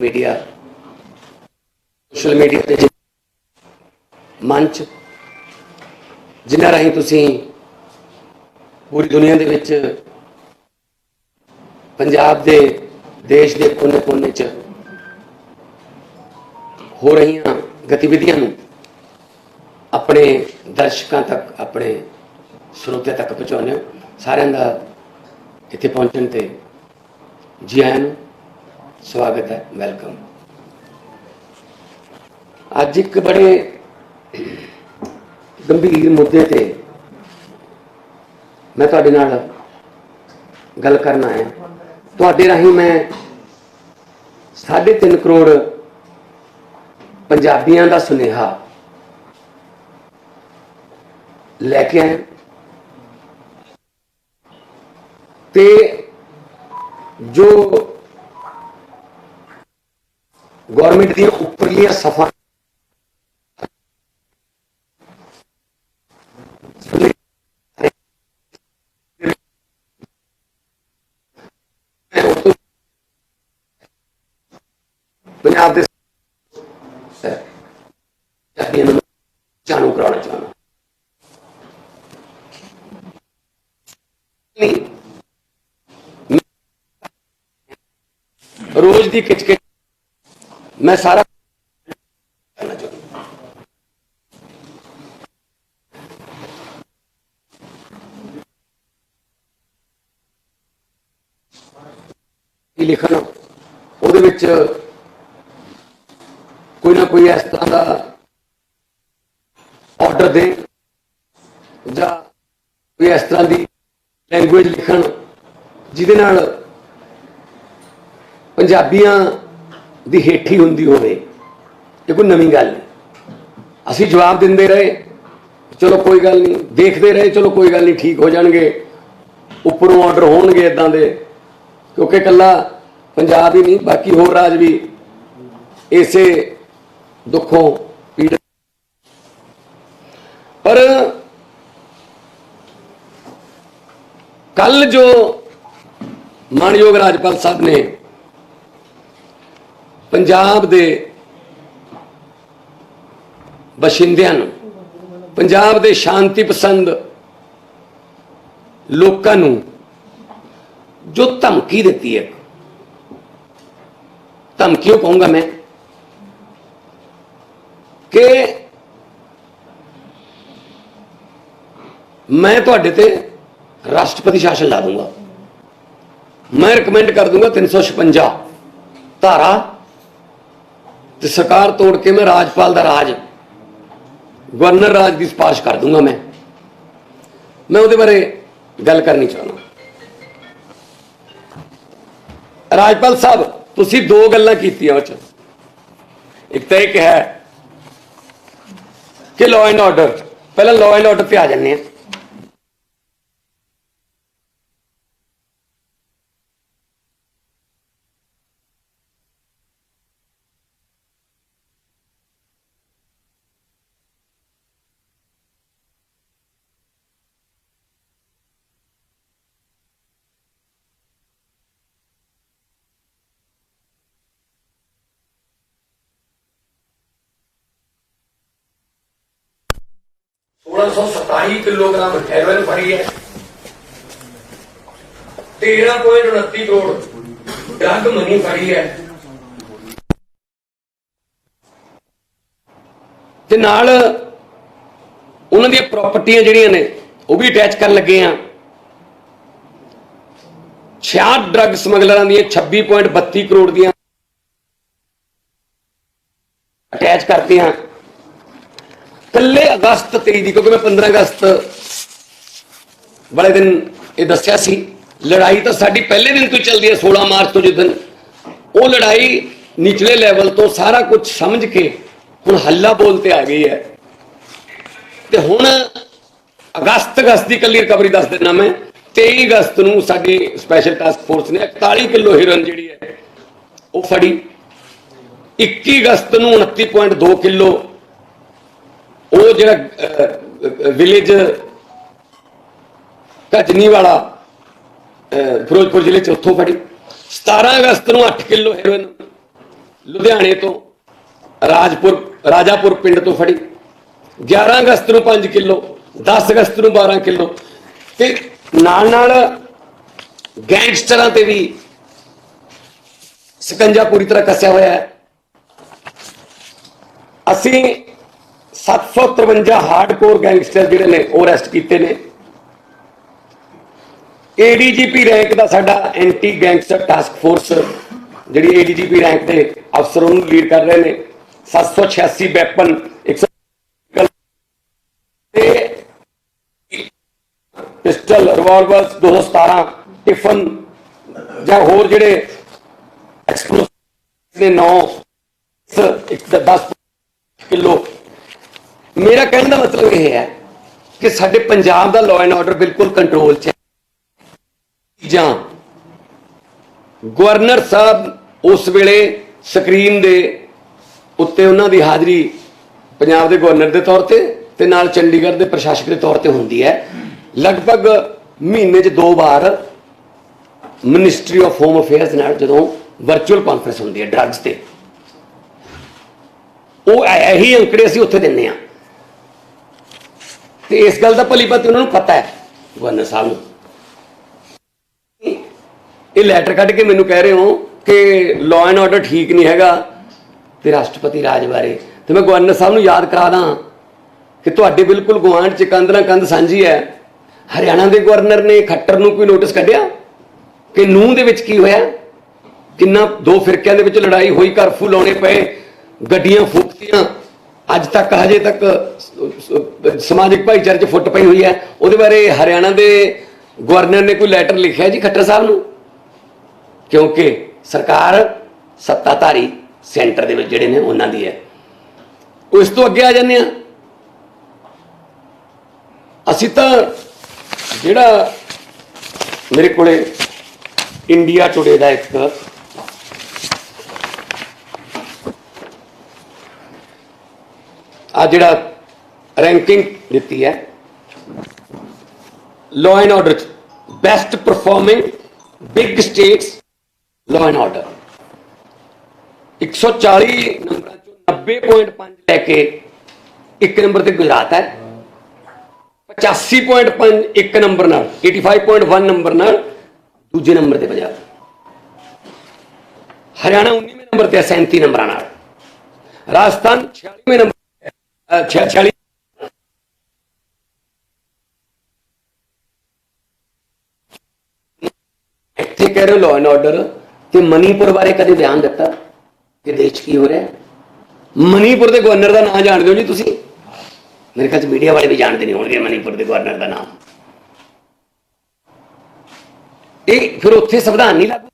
Media social media ਤੇ ਮੰਚ, ਜਿਨ੍ਹਾਂ ਰਾਹੀਂ ਤੁਸੀਂ ਪੂਰੀ ਦੁਨੀਆ ਦੇ ਵਿੱਚ ਪੰਜਾਬ ਦੇ ਦੇਸ਼ ਦੇ ਕੋਨੇ-ਕੋਨੇ 'ਚ ਹੋ ਰਹੀਆਂ ਗਤੀਵਿਧੀਆਂ ਨੂੰ ਆਪਣੇ ਦਰਸ਼ਕਾਂ ਤੱਕ, ਆਪਣੇ ਸਰੋਤਿਆਂ ਤੱਕ ਪਹੁੰਚਾਉਂਦੇ ਹੋ। ਸਾਰਿਆਂ ਦਾ ਇੱਥੇ ਪਹੁੰਚਣ ਤੇ ਜੀ ਆਇਆਂ ਨੂੰ ਸਵਾਗਤ ਹੈ ਵੈਲਕਮ ਅੱਜ ਇੱਕ ਬੜੇ ਗੰਭੀਰ ਮੁੱਦੇ ਤੇ ਮੈਂ ਤੁਹਾਡੇ ਨਾਲ ਗੱਲ ਕਰਨ ਆਇਆ। ਤੁਹਾਡੇ ਰਾਹੀਂ ਮੈਂ 3.5 ਕਰੋੜ ਪੰਜਾਬੀਆਂ ਦਾ ਸੁਨੇਹਾ ਲੈ ਕੇ ਆਇਆ। ਤੇ ਜੋ ਗਵਰਨਮੈਂਟ ਦੀਆਂ ਉੱਪਰਲੀਆਂ ਸਫਾ ਪੰਜਾਬ ਦੇ ਪੰਜਾਬੀਆਂ ਨੂੰ ਜਾਣੂ ਕਰਾਉਣਾ ਚਾਹੁੰਦਾ। ਰੋਜ਼ ਦੀ ਕਿਚ ਮੈਂ ਸਾਰਾ ਲਿਖਣ? ਉਹਦੇ ਵਿੱਚ ਕੋਈ ਨਾ ਕੋਈ ਇਸ ਤਰ੍ਹਾਂ ਦਾ ਆਰਡਰ ਦੇ ਜਾਂ ਕੋਈ ਇਸ ਤਰ੍ਹਾਂ ਦੀ ਲੈਂਗੁਏਜ ਲਿਖਣ ਜਿਹਦੇ ਨਾਲ ਪੰਜਾਬੀਆਂ ਦੀ ਹੇਠੀ ਹੁੰਦੀ ਹੋਵੇ, ਇਹ ਕੋਈ ਨਵੀਂ ਗੱਲ ਨਹੀਂ। ਅਸੀਂ ਜਵਾਬ ਦਿੰਦੇ ਰਹੇ, ਚਲੋ ਕੋਈ ਗੱਲ ਨਹੀਂ, ਦੇਖਦੇ ਰਹੇ, ਚਲੋ ਕੋਈ ਗੱਲ ਨਹੀਂ, ਠੀਕ ਹੋ ਜਾਣਗੇ। ਉੱਪਰੋਂ ਆਰਡਰ ਹੋਣਗੇ ਇਦਾਂ ਦੇ, ਕਿਉਂਕਿ ਇਕੱਲਾ ਪੰਜਾਬ ਹੀ ਨਹੀਂ, ਬਾਕੀ ਹੋਰ ਰਾਜ ਵੀ ਇਸੇ ਦੁੱਖੋਂ ਪੀੜਤ। ਪਰ ਕੱਲ ਜੋ ਮਾਨਯੋਗ ਰਾਜਪਾਲ ਸਾਹਿਬ ਨੇ ਪੰਜਾਬ ਦੇ ਬਸ਼ਿੰਦਿਆਂ ਨੂੰ, ਪੰਜਾਬ ਦੇ ਸ਼ਾਂਤੀ ਪਸੰਦ ਲੋਕਾਂ ਨੂੰ ਜੋ ਧਮਕੀ ਦਿੱਤੀ ਹੈ। ਧਮਕੀ ਉਹ ਕਹੂੰਗਾ ਮੈਂ ਕਿ ਮੈਂ ਤੁਹਾਡੇ ਤੇ ਰਾਸ਼ਟਰਪਤੀ ਸ਼ਾਸਨ ਲਾ ਦੂੰਗਾ। ਮੈਂ ਰეკਮੈਂਡ ਕਰ ਦੂੰਗਾ 356 ਧਾਰਾ ਤੇ ਸਰਕਾਰ ਤੋੜ ਕੇ ਮੈਂ ਰਾਜਪਾਲ ਦਾ ਰਾਜ, ਗਵਰਨਰ ਰਾਜ ਦੀ ਸਿਫਾਰਿਸ਼ ਕਰ ਦੂੰਗਾ ਮੈਂ। ਮੈਂ ਉਹਦੇ ਬਾਰੇ ਗੱਲ ਕਰਨੀ ਚਾਹੁੰਦਾ। ਰਾਜਪਾਲ ਸਾਹਿਬ, ਤੁਸੀਂ ਦੋ ਗੱਲਾਂ ਕੀਤੀਆਂ ਵਿੱਚ। ਇੱਕ ਤਾਂ ਇਹ ਕਿਹਾ ਕਿ ਲਾਅ ਐਂਡ ਆਰਡਰ ਪਹਿਲਾਂ ਲਾਅ ਐਂਡ ਆਰਡਰ ਤੇ ਆ ਜੰਨੇ ਆ 1927 ਕਿਲੋਗ੍ਰਾਮ ਹੈਰੋਇਨ ਫੜੀ ਹੈ। 13.29 ਕਰੋੜ ਡਰਗ ਮਨੀ ਫੜੀ ਹੈ। ਤੇ ਨਾਲ ਉਹਨਾਂ ਦੀਆਂ ਪ੍ਰਾਪਰਟੀਆਂ ਜਿਹੜੀਆਂ ਨੇ, ਉਹ ਵੀ ਅਟੈਚ ਕਰਨ ਲੱਗੇ ਆ 66 ਡਰਗ ਸਮਗਲਰਾਂ ਦੀਆਂ 26.32 ਕਰੋੜ ਦੀਆਂ ਅਟੈਚ ਕਰਤੀਆਂ। ਕੱਲੇ ਅਗਸਤ 23 ਦੀ, ਕਿਉਂਕਿ ਮੈਂ 15 ਅਗਸਤ ਵਾਲੇ ਦਿਨ ਇਹ ਦੱਸਿਆ ਸੀ, ਲੜਾਈ ਤਾਂ ਸਾਡੀ ਪਹਿਲੇ ਦਿਨ ਤੋਂ ਚੱਲਦੀ ਹੈ 16 ਮਾਰਚ ਤੋਂ ਜਿੱਦਨ ਉਹ ਲੜਾਈ ਨਿਚਲੇ ਲੈਵਲ ਤੋਂ ਸਾਰਾ ਕੁਝ ਸਮਝ ਕੇ ਹੁਣ ਹੱਲਾ ਬੋਲ ਤੇ ਆ ਗਈ ਹੈ। ਤੇ ਹੁਣ ਅਗਸਤ ਅਗਸਤ ਦੀ ਕੱਲੀ ਰਿਕਵਰੀ ਦੱਸ ਦਿੰਦਾ ਮੈਂ 23 ਅਗਸਤ ਨੂੰ ਸਾਡੀ ਸਪੈਸ਼ਲ ਟਾਸਕ ਫੋਰਸ ਨੇ 41 ਕਿਲੋ ਹੀਰੋਇਨ ਜਿਹੜੀ ਹੈ, ਉਹ ਫੜੀ। 21 ਅਗਸਤ ਨੂੰ 29.2 ਕਿਲੋ ਉਹ ਜਿਹੜਾ ਵਿਲੇਜ ਕਜਨੀ ਵਾਲਾ ਫਿਰੋਜ਼ਪੁਰ ਜ਼ਿਲ੍ਹੇ ਚ ਉੱਥੋਂ ਫੜੀ। 17 ਅਗਸਤ ਨੂੰ 8 ਕਿਲੋ ਹੈਰੋਇਨ ਲੁਧਿਆਣੇ ਤੋਂ ਰਾਜਪੁਰ, ਰਾਜਾਪੁਰ ਪਿੰਡ ਤੋਂ ਫੜੀ। 11 ਅਗਸਤ ਨੂੰ 5 ਕਿਲੋ 10 ਅਗਸਤ ਨੂੰ 12 ਕਿਲੋ। ਤੇ ਨਾਲ ਨਾਲ ਗੈਂਗਸਟਰਾਂ ਤੇ ਵੀ ਸਕੰਜਾ ਪੂਰੀ ਤਰ੍ਹਾਂ ਕੱਸਿਆ ਹੋਇਆ ਹੈ। ਅਸੀਂ 753 ਹਾਰਡਕੋਰ ਗੈਂਗਸਟਰ ਜਿਹੜੇ ਨੇ, ਉਹ ਅਰੈਸਟ ਕੀਤੇ ਨੇ। ਏਡੀਜੀਪੀ ਰੈਂਕ ਦਾ ਸਾਡਾ ਐਂਟੀ ਗੈਂਗਸਟਰ ਟਾਸਕ ਫੋਰਸ ਜਿਹੜੀ ਏਡੀਜੀਪੀ ਰੈਂਕ ਦੇ ਅਫਸਰ ਉਹਨੂੰ ਲੀਡ ਕਰ ਰਹੇ ਨੇ। 786 ਵੈਪਨ 100 ਤੇ ਪਿਸਟਲ ਰਿਵਾਲਵਰਸ 217 ਟਿਫਨ ਜਾਂ ਹੋਰ ਜਿਹੜੇ ਐਕਸਪਲੋਸਿਵ ਨੇ 9 10 ਕਿਲੋ ਮੇਰਾ ਕਹਿਣ ਦਾ ਮਤਲਬ ਇਹ ਹੈ ਕਿ ਸਾਡੇ ਪੰਜਾਬ ਦਾ ਲਾਅ ਐਂਡ ਆਰਡਰ ਬਿਲਕੁਲ ਕੰਟਰੋਲ 'ਚ ਹੈ। ਜਾਂ ਗਵਰਨਰ ਸਾਹਿਬ ਉਸ ਵੇਲੇ ਸਕਰੀਨ ਦੇ ਉੱਤੇ ਉਹਨਾਂ ਦੀ ਹਾਜ਼ਰੀ ਪੰਜਾਬ ਦੇ ਗਵਰਨਰ ਦੇ ਤੌਰ ਤੇ ਤੇ ਨਾਲ ਚੰਡੀਗੜ੍ਹ ਦੇ ਪ੍ਰਸ਼ਾਸਕ ਦੇ ਤੌਰ ਤੇ ਹੁੰਦੀ ਹੈ। ਲਗਭਗ ਮਹੀਨੇ 'ਚ ਦੋ ਵਾਰ ਮਿਨਿਸਟਰੀ ਆਫ ਹੋਮ ਅਫੇਅਰਸ ਨਾਲ ਜਦੋਂ ਵਰਚੁਅਲ ਕਾਨਫਰੰਸ ਹੁੰਦੀ ਹੈ ਡਰੱਗਸ ਤੇ। ਉਹ ਇਹੀ ਅੰਕੜੇ ਅਸੀਂ ਉੱਥੇ ਦਿੰਨੇ ਆ ਤੇ ਇਸ ਗੱਲ ਦਾ ਭਲੀ ਭਾਂਤੀ ਉਹਨਾਂ ਨੂੰ ਪਤਾ ਹੈ, ਗਵਰਨਰ ਸਾਹਿਬ ਨੂੰ। ਇਹ ਲੈਟਰ ਕੱਢ ਕੇ ਮੈਨੂੰ ਕਹਿ ਰਹੇ ਹੋ ਕਿ ਲਾਅ ਐਂਡ ਆਰਡਰ ਠੀਕ ਨਹੀਂ ਹੈਗਾ ਤੇ ਰਾਸ਼ਟਰਪਤੀ ਰਾਜ ਬਾਰੇ। ਤੇ ਮੈਂ ਗਵਰਨਰ ਸਾਹਿਬ ਨੂੰ ਯਾਦ ਕਰਾ ਦਾਂ ਕਿ ਤੁਹਾਡੇ ਬਿਲਕੁਲ ਗੁਆਂਢ ਚ ਕੰਧ ਨਾਲ ਕੰਧ ਸਾਂਝੀ ਹੈ। ਹਰਿਆਣਾ ਦੇ ਗਵਰਨਰ ਨੇ ਖੱਟਰ ਨੂੰ ਕੋਈ ਨੋਟਿਸ ਕੱਢਿਆ? ਕਿ ਨੂੰਹ ਦੇ ਵਿੱਚ ਕੀ ਹੋਇਆ? ਕਿੰਨਾ ਦੋ ਫਿਰਕਿਆਂ ਦੇ ਵਿੱਚ ਲੜਾਈ ਹੋਈ ਕਰਫੂ ਲਾਉਣੇ ਪਏ, ਗੱਡੀਆਂ ਫੂਕਤੀਆਂ। ਅੱਜ ਤੱਕ, ਹਜੇ ਤੱਕ ਸਮਾਜਿਕ ਭਾਈਚਾਰੇ 'ਚ ਫੁੱਟ ਪਈ ਹੋਈ ਹੈ। ਉਹਦੇ ਬਾਰੇ ਹਰਿਆਣਾ ਦੇ ਗਵਰਨਰ ਨੇ ਕੋਈ ਲੈਟਰ ਲਿਖਿਆ ਜੀ ਖੱਟਰ ਸਾਹਿਬ ਨੂੰ? ਕਿਉਂਕਿ ਸਰਕਾਰ ਸੱਤਾਧਾਰੀ ਸੈਂਟਰ ਦੇ ਵਿੱਚ ਜਿਹੜੇ ਨੇ ਉਹਨਾਂ ਦੀ ਹੈ। ਉਸ ਤੋਂ ਅੱਗੇ ਆ ਜਾਂਦੇ ਆ ਅਸੀਂ ਤਾਂ ਜਿਹੜਾ ਮੇਰੇ ਕੋਲੇ ਇੰਡੀਆ ਟੁਡੇ ਦਾ ਇੱਕ ਆ ਜਿਹੜਾ ਰੈਂਕਿੰਗ ਦਿੱਤੀ ਹੈ। Law and order best performing big states law and order 140 ਨੰਬਰਾਂ ਚੋਂ 90.5 ਲੈ ਕੇ ਇੱਕ ਨੰਬਰ ਤੇ ਗੁਜਰਾਤ ਹੈ। 85.5 ਇੱਕ ਨੰਬਰ ਨਾਲ 85.1 ਨੰਬਰ ਨਾਲ ਦੂਜੇ ਨੰਬਰ ਤੇ ਪੰਜਾਬ। ਹਰਿਆਣਾ 19ਵੇਂ ਨੰਬਰ ਤੇ ਹੈ 37 ਨੰਬਰਾਂ ਨਾਲ। ਰਾਜਸਥਾਨ 46ਵੇਂ ਨੰਬਰ 46 ਇੱਥੇ ਕਹਿ ਰਹੇ ਲਾਅ ਐਂਡ ਆਰਡਰ ਤੇ ਮਨੀਪੁਰ ਬਾਰੇ ਕਦੇ ਬਿਆਨ ਦਿੱਤਾ? ਕਿ ਦੇਸ਼ ਕੀ ਹੋ ਰਿਹਾ? ਮਨੀਪੁਰ ਦੇ ਗਵਰਨਰ ਦਾ ਨਾਮ ਜਾਣਦੇ ਹੋ ਜੀ ਤੁਸੀਂ? ਮੇਰੇ ਖਿਆਲ ਚ ਮੀਡੀਆ ਵਾਲੇ ਵੀ ਜਾਣਦੇ ਨਹੀਂ ਹੋਣਗੇ ਮਨੀਪੁਰ ਦੇ ਗਵਰਨਰ ਦਾ ਨਾਮ। ਇਹ ਫਿਰ ਉੱਥੇ ਸੰਵਿਧਾਨ ਨਹੀਂ ਲੱਗਦਾ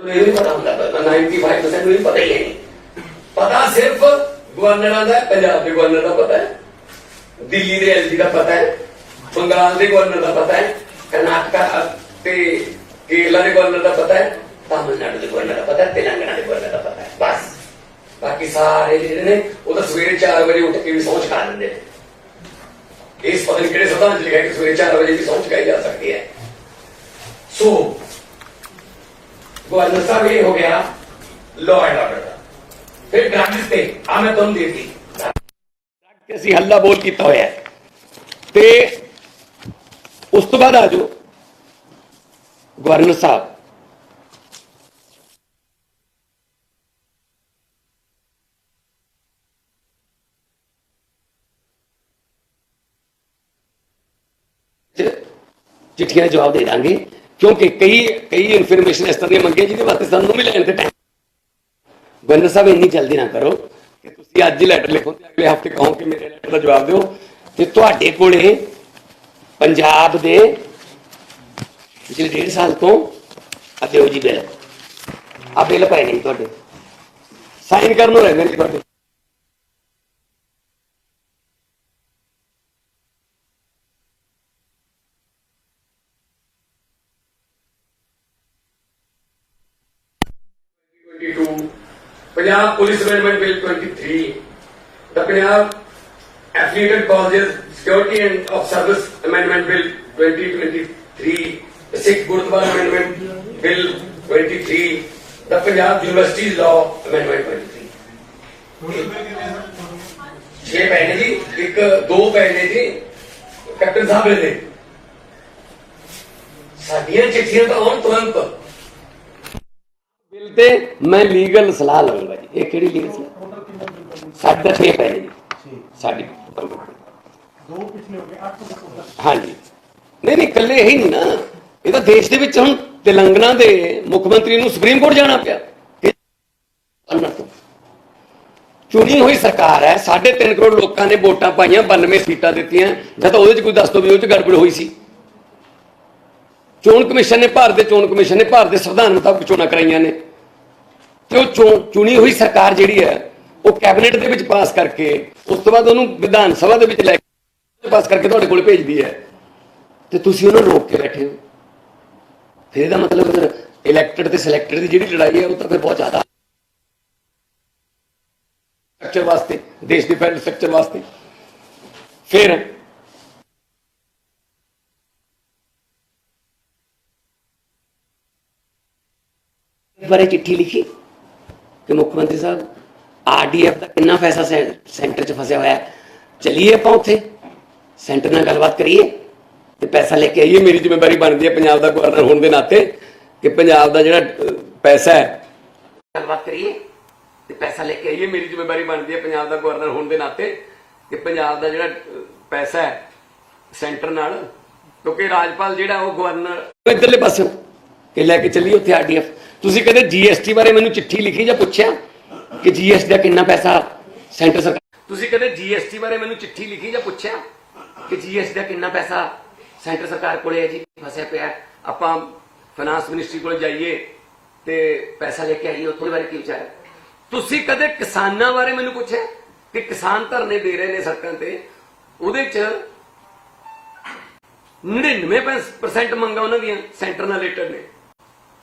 ਤੁਹਾਨੂੰ ਇਹ ਨਹੀਂ ਪਤਾ ਹੁੰਦਾ ਪਰ 95% ਨੂੰ ਨਹੀਂ ਪਤਾ ਹੀ ਹੈ ਨਹੀਂ ਪਤਾ ਸਿਰਫ ਗਵਰਨਰਾਂ ਦਾ ਹੈ, ਪੰਜਾਬ ਦੇ ਗਵਰਨਰ ਦਾ ਪਤਾ ਹੈ ਦਿੱਲੀ ਦੇ ਐਲਜੀ ਦਾ ਪਤਾ ਹੈ ਬੰਗਾਲ ਦੇ ਗਵਰਨਰ ਦਾ ਪਤਾ ਹੈ ਕਰਨਾਟਕਾ ਤੇ ਕੇਰਲਾ ਦੇ ਗਵਰਨਰ ਦਾ ਪਤਾ ਹੈ ਤਾਮਿਲਨਾਡੂ ਦੇ ਗਵਰਨਰ ਦਾ ਪਤਾ ਹੈ ਤੇਲੰਗਾਨਾ ਦੇ ਗਵਰਨਰ ਦਾ ਪਤਾ ਹੈ ਬਸ ਬਾਕੀ ਸਾਰੇ ਜਿਹੜੇ ਨੇ ਉਹ ਤਾਂ ਸਵੇਰੇ 4 ਵਜੇ ਉੱਠ ਕੇ ਵੀ ਸੌਂਚ ਖਾ ਲੈਂਦੇ ਨੇ ਇਸ ਪਤਾ ਨਹੀਂ ਕਿਹੜੇ ਸੰਵਿਧਾਨ ਚ ਲਿਖਿਆ ਕਿ ਸਵੇਰੇ 4 ਵਜੇ ਵੀ ਸੌਂਚ ਖਾਈ ਜਾ ਸਕਦੀ ਹੈ ਸੋ ਗਵਰਨਰ ਸਾਹਿਬ ਇਹ ਹੋ ਗਿਆ ਲਾਅ ਐਂਡ ਆਰਡਰ ਦਾ ਫਿਰ ਡਰੱਗਸ ਤੇ ਆ ਮੈਂ ਤੁਹਾਨੂੰ ਦੇਤੀ ਤੇ ਅਸੀਂ ਹੱਲਾ ਬੋਲ ਕੀਤਾ ਹੋਇਆ ਤੇ ਉਸ ਤੋਂ ਬਾਅਦ ਆ ਜਾਓ ਗਵਰਨਰ ਸਾਹਿਬ ਚਿੱਠੀਆਂ ਜਵਾਬ ਦੇ ਦਾਂਗੇ ਕਿਉਂਕਿ ਕਈ ਕਈ ਇਨਫੋਰਮੇਸ਼ਨ ਇਸ ਤਰ੍ਹਾਂ ਦੀਆਂ ਮੰਗੀਆਂ ਜਿਹਦੇ ਵਾਸਤੇ ਸਾਨੂੰ ਵੀ ਲੈਣ ਤੇ ਟਾਈਮ ਗਵਰਨਰ ਸਾਹਿਬ ਇੰਨੀ ਜਲਦੀ ਨਾ ਕਰੋ ਕਿ ਤੁਸੀਂ ਅੱਜ ਹੀ ਲੈਟਰ ਲਿਖੋ ਤੇ ਅਗਲੇ ਹਫ਼ਤੇ ਕਹੋ ਕਿ ਮੇਰੇ ਲੈਟਰ ਦਾ ਜਵਾਬ ਦਿਓ। ਤੇ ਤੁਹਾਡੇ ਕੋਲੇ ਪੰਜਾਬ ਦੇ ਪਿਛਲੇ ਡੇਢ ਸਾਲ ਤੋਂ ਆ ਦਿਓ ਜੀ ਬਿੱਲ ਆ ਬਿੱਲ ਪਏ ਨਹੀਂ ਤੁਹਾਡੇ। ਸਾਈਨ ਕਰਨ ਨੂੰ ਰਹਿੰਦੇ ਨੇ ਤੁਹਾਡੇ। Punjab police amendment bill twenty three the affiliated college security and of service amendment bill twenty twenty three Sikh Gurdwara amendment bill twenty three the Punjab university law amendment twenty three छह पहने जी, एक, दो पहने जी, captain साहब ने साडिया चिट्ठिया तो आन तुरंत। ਬਿੱਲ ਤੇ ਮੈਂ ਲੀਗਲ ਸਲਾਹ ਲਵਾਂਗਾ ਜੀ। ਇਹ ਕਿਹੜੀ ਲੀਗਲ ਸਲਾਹ? ਸਾਡੇ ਪਏ ਨੇ ਜੀ। ਸਾਡੀ ਦੋ ਪਿਛਲੇ ਹੋ ਗਏ 8 ਤੋਂ ਹਾਂਜੀ। ਨਹੀਂ ਨਹੀਂ ਇਕੱਲੇ ਹੀ ਨਹੀਂ ਨਾ। ਇਹ ਤਾਂ ਦੇਸ਼ ਦੇ ਵਿੱਚ ਹੁਣ ਤੇਲੰਗਨਾ ਦੇ ਮੁੱਖ ਮੰਤਰੀ ਨੂੰ ਸੁਪਰੀਮ ਕੋਰਟ ਜਾਣਾ ਪਿਆ। ਚੁਣੀ ਹੋਈ ਸਰਕਾਰ ਹੈ 3.5 ਕਰੋੜ ਲੋਕਾਂ ਨੇ ਵੋਟਾਂ ਪਾਈਆਂ 92 ਸੀਟਾਂ ਦਿੱਤੀਆਂ। ਜਾਂ ਤਾਂ ਉਹਦੇ ਚ ਕੋਈ ਦੱਸ ਦੋ ਵੀ ਉਹ ਚ ਗੜਬੜ ਹੋਈ ਸੀ। ਚੋਣ ਕਮਿਸ਼ਨ ਨੇ ਭਾਰਤ ਦੇ ਚੋਣ ਕਮਿਸ਼ਨ ਨੇ ਭਾਰਤ ਦੇ ਸੰਵਿਧਾਨ ਮੁਤਾਬਕ ਚੋਣਾਂ ਕਰਾਈਆਂ ਨੇ। ਤੇ ਉਹ ਚੋ- ਚੁਣੀ ਹੋਈ ਸਰਕਾਰ ਜਿਹੜੀ ਹੈ, ਉਹ ਕੈਬਨਿਟ ਦੇ ਵਿੱਚ ਪਾਸ ਕਰਕੇ, ਉਸ ਤੋਂ ਬਾਅਦ ਉਹਨੂੰ ਵਿਧਾਨ ਸਭਾ ਦੇ ਵਿੱਚ ਲੈ ਕੇ ਪਾਸ ਕਰਕੇ ਤੁਹਾਡੇ ਕੋਲ ਭੇਜਦੀ ਹੈ। ਤੇ ਤੁਸੀਂ ਉਹਨੂੰ ਰੋਕ ਕੇ ਬੈਠੇ ਹੋ। ਫਿਰ ਇਹਦਾ ਮਤਲਬ ਫਿਰ ਇਲੈਕਟਡ ਤੇ ਸਿਲੈਕਟਡ ਦੀ ਜਿਹੜੀ ਲੜਾਈ ਹੈ, ਉਹ ਤਾਂ ਫਿਰ ਬਹੁਤ ਜ਼ਿਆਦਾ ਸਟਰਕਚਰ ਵਾਸਤੇ, ਦੇਸ਼ ਦੇ ਫੈਡਰਲ ਸਟਰਕਚਰ ਵਾਸਤੇ। ਫਿਰ ਬਾਰੇ ਚਿੱਠੀ ਲਿਖੀ। ਕਿ ਮੁੱਖ ਮੰਤਰੀ ਸਾਹਿਬ, ਆਰਡੀਐਫ ਦਾ ਕਿੰਨਾ ਪੈਸਾ ਸੈਂਟਰ 'ਚ ਫਸਿਆ ਹੋਇਆ ਹੈ? ਚਲਿਏ ਆਪਾਂ ਉੱਥੇ, ਸੈਂਟਰ ਨਾਲ ਗੱਲਬਾਤ ਕਰੀਏ ਤੇ ਪੈਸਾ ਲੈ ਕੇ ਆਈਏ। ਮੇਰੀ ਜ਼ਿੰਮੇਵਾਰੀ ਬਣਦੀ ਹੈ ਪੰਜਾਬ ਦਾ ਗਵਰਨਰ ਹੋਣ ਦੇ ਨਾਤੇ ਕਿ ਪੰਜਾਬ ਦਾ ਜਿਹੜਾ ਪੈਸਾ ਹੈ, ਗੱਲਬਾਤ ਕਰੀਏ ਤੇ ਪੈਸਾ ਲੈ ਕੇ ਆਈਏ। ਮੇਰੀ ਜ਼ਿੰਮੇਵਾਰੀ ਬਣਦੀ ਹੈ ਪੰਜਾਬ ਦਾ ਗਵਰਨਰ ਹੋਣ ਦੇ ਨਾਤੇ ਕਿ ਪੰਜਾਬ ਦਾ ਜਿਹੜਾ ਪੈਸਾ ਹੈ, ਸੈਂਟਰ ਨਾਲ, ਕਿਉਂਕਿ ਰਾਜਪਾਲ ਜਿਹੜਾ ਉਹ ਗਵਰਨਰ, ਇਧਰਲੇ ਪਾਸੇ ਕਿ ਲੈ ਕੇ ਚੱਲੀਏ ਉੱਥੇ ਆਰਡੀਐਫ। ਤੁਸੀਂ ਕਦੇ ਜੀਐਸਟੀ ਬਾਰੇ ਮੈਨੂੰ ਚਿੱਠੀ ਲਿਖੀ ਜਾਂ ਪੁੱਛਿਆ ਕਿ ਜੀਐਸਟੀ ਦਾ ਕਿੰਨਾ ਪੈਸਾ ਸੈਂਟਰ ਸਰਕਾਰ ਤੁਸੀਂ ਕਦੇ ਜੀਐਸਟੀ ਬਾਰੇ ਮੈਨੂੰ ਚਿੱਠੀ ਲਿਖੀ ਜਾਂ ਪੁੱਛਿਆ ਕਿ ਜੀਐਸਟੀ ਦਾ ਕਿੰਨਾ ਪੈਸਾ ਸੈਂਟਰ ਸਰਕਾਰ ਕੋਲੇ ਹੈ ਜੀ? ਫਸਿਆ ਪਿਆ ਆਪਾਂ ਫਾਈਨਾਂਸ ਮਿਨਿਸਟਰੀ ਕੋਲ ਜਾਈਏ ਤੇ ਪੈਸਾ ਲੈ ਕੇ ਆਈਏ, ਉੱਥੋਂ ਦੇ ਬਾਰੇ ਕੀ ਵਿਚਾਰ ਤੁਸੀਂ ਕਦੇ ਕਿਸਾਨਾਂ ਬਾਰੇ ਮੈਨੂੰ ਪੁੱਛਿਆ ਕਿ ਕਿਸਾਨ ਧਰਨੇ ਦੇ ਰਹੇ ਨੇ ਸੜਕਾਂ ਤੇ, ਉਹਦੇ ਚ 99% ਮੰਗਾ ਉਹਨਾਂ ਦੀਆਂ, ਸੈਂਟਰ ਨਾਲ ਰਿਲੇਟਡ ਨੇ।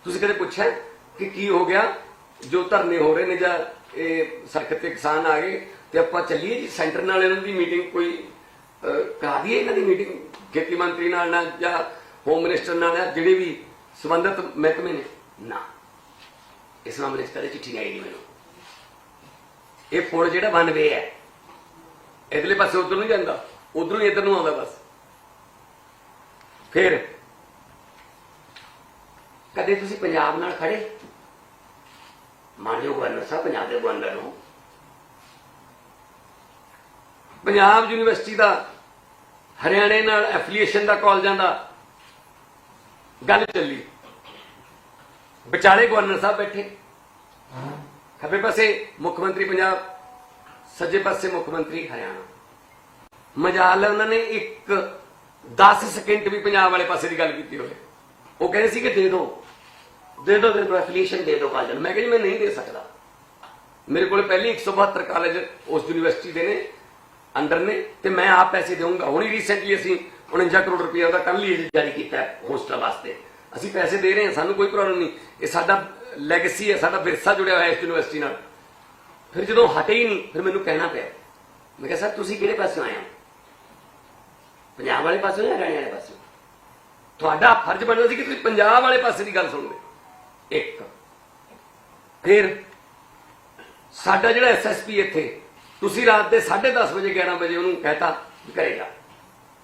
ਤੁਸੀਂ ਕਦੇ ਪੁੱਛਿਆ? ਕਿ ਕੀ ਹੋ ਗਿਆ? ਜੋ ਧਰਨੇ ਹੋ ਰਹੇ ਨੇ ਜਾਂ ਇਹ ਸੜਕ ਤੇ ਕਿਸਾਨ ਆ ਗਏ ਤੇ ਆਪਾਂ ਚੱਲੀਏ ਜੀ ਸੈਂਟਰ ਨਾਲ ਇਹਨਾਂ ਦੀ ਮੀਟਿੰਗ ਕੋਈ ਕਰਾ ਦਈਏ ਇਹਨਾਂ ਦੀ ਮੀਟਿੰਗ ਖੇਤੀ ਮੰਤਰੀ ਨਾਲ ਨਾ ਜਾਂ ਹੋਮ ਮਿਨਿਸਟਰ ਨਾਲ ਜਾਂ ਜਿਹੜੇ ਵੀ ਸੰਬੰਧਿਤ ਮਹਿਕਮੇ ਨੇ? ਨਾ। ਇਸ ਮਾਮਲੇ 'ਚ ਕਦੇ ਚਿੱਠੀ ਆਈ ਨਹੀਂ ਮੈਨੂੰ। ਇਹ ਪੁਲ ਜਿਹੜਾ ਬਣ ਵੇ ਹੈ। ਇਧਰਲੇ ਪਾਸੇ ਉਧਰ ਨੂੰ ਜਾਂਦਾ, ਉਧਰੋਂ ਹੀ ਇਧਰ ਨੂੰ ਆਉਂਦਾ ਬਸ। ਫਿਰ ਕਦੇ ਤੁਸੀਂ ਪੰਜਾਬ ਨਾਲ ਖੜੇ ਮਾਨਯੋਗ ਗਵਰਨਰ ਸਾਹਿਬ ਪੰਜਾਬ ਦੇ ਗਵਰਨਰ ਨੂੰ ਪੰਜਾਬ ਯੂਨੀਵਰਸਿਟੀ ਦਾ, ਹਰਿਆਣੇ ਨਾਲ ਐਫੀਲੀਏਸ਼ਨ ਦਾ ਕਾਲਜਾਂ ਦਾ ਗੱਲ ਚੱਲੀ। ਵਿਚਾਲੇ ਗਵਰਨਰ ਸਾਹਿਬ ਬੈਠੇ। ਖੱਬੇ ਪਾਸੇ ਮੁੱਖ ਮੰਤਰੀ ਪੰਜਾਬ, ਸੱਜੇ ਪਾਸੇ ਮੁੱਖ ਮੰਤਰੀ ਹਰਿਆਣਾ। ਮਜਾਲ ਉਹਨਾਂ ਨੇ, ਇੱਕ 10 ਸਕਿੰਟ ਵੀ ਪੰਜਾਬ ਵਾਲੇ ਪਾਸੇ ਦੀ ਗੱਲ ਕੀਤੀ ਹੋਵੇ। ਉਹ ਕਹਿੰਦੇ ਸੀ ਕਿ ਦੇ ਦਿਓ। ਦੇ ਦਿਓ ਦੇ ਐਫੀਲੀਏਸ਼ਨ ਦੇ ਦਿਓ ਕਾਲਜ ਮੈਂ ਕਿਹਾ ਜੀ, ਮੈਂ ਨਹੀਂ ਦੇ ਸਕਦਾ। ਮੇਰੇ ਕੋਲ ਪਹਿਲੇ 172 ਕਾਲਜ ਉਸ ਯੂਨੀਵਰਸਿਟੀ ਦੇ ਨੇ ਅੰਡਰ ਨੇ, ਤੇ ਮੈਂ ਆਪ ਪੈਸੇ ਦੇਵਾਂਗਾ ਹੁਣੀ ਰੀਸੈਂਟਲੀ ਅਸੀਂ 49 ਕਰੋੜ ਰੁਪਏ ਦਾ ਕੱਲ ਹੀ ਜਾਰੀ ਕੀਤਾ ਹੋਸਟਲ ਵਾਸਤੇ। ਅਸੀਂ ਪੈਸੇ ਦੇ ਰਹੇ ਹਾਂ, ਸਾਨੂੰ ਕੋਈ ਪ੍ਰੋਬਲਮ ਨਹੀਂ। ਇਹ ਸਾਡਾ ਲੈਗੇਸੀ ਹੈ, ਸਾਡਾ ਵਿਰਸਾ ਜੁੜਿਆ ਹੋਇਆ ਇਸ ਯੂਨੀਵਰਸਿਟੀ ਨਾਲ। ਫਿਰ ਜਦੋਂ ਹਟੇ ਹੀ ਨਹੀਂ, ਫਿਰ ਮੈਨੂੰ ਕਹਿਣਾ ਪਿਆ। ਮੈਂ ਕਿਹਾ, ਸਰ, ਤੁਸੀਂ ਕਿਹੜੇ ਪਾਸੇ ਆਏ ਹੋ? ਪੰਜਾਬ ਵਾਲੇ ਪਾਸੇ ਜਾਂ ਹਰਿਆਣੇ ਵਾਲੇ ਪਾਸੇ ਤੁਹਾਡਾ ਫਰਜ਼ ਬਣਦਾ ਸੀ ਕਿ ਤੁਸੀਂ ਪੰਜਾਬ ਵਾਲੇ ਪਾਸੇ ਦੀ ਗੱਲ ਸੁਣਦੇ। ਇੱਕ। ਫਿਰ ਸਾਡਾ ਜਿਹੜਾ ਐਸਐਸਪੀ ਇੱਥੇ, ਤੁਸੀਂ ਰਾਤ ਦੇ 10:30 ਵਜੇ 11 ਵਜੇ ਉਹਨੂੰ ਕਹਿਤਾ ਵੀ ਕਰੇਗਾ।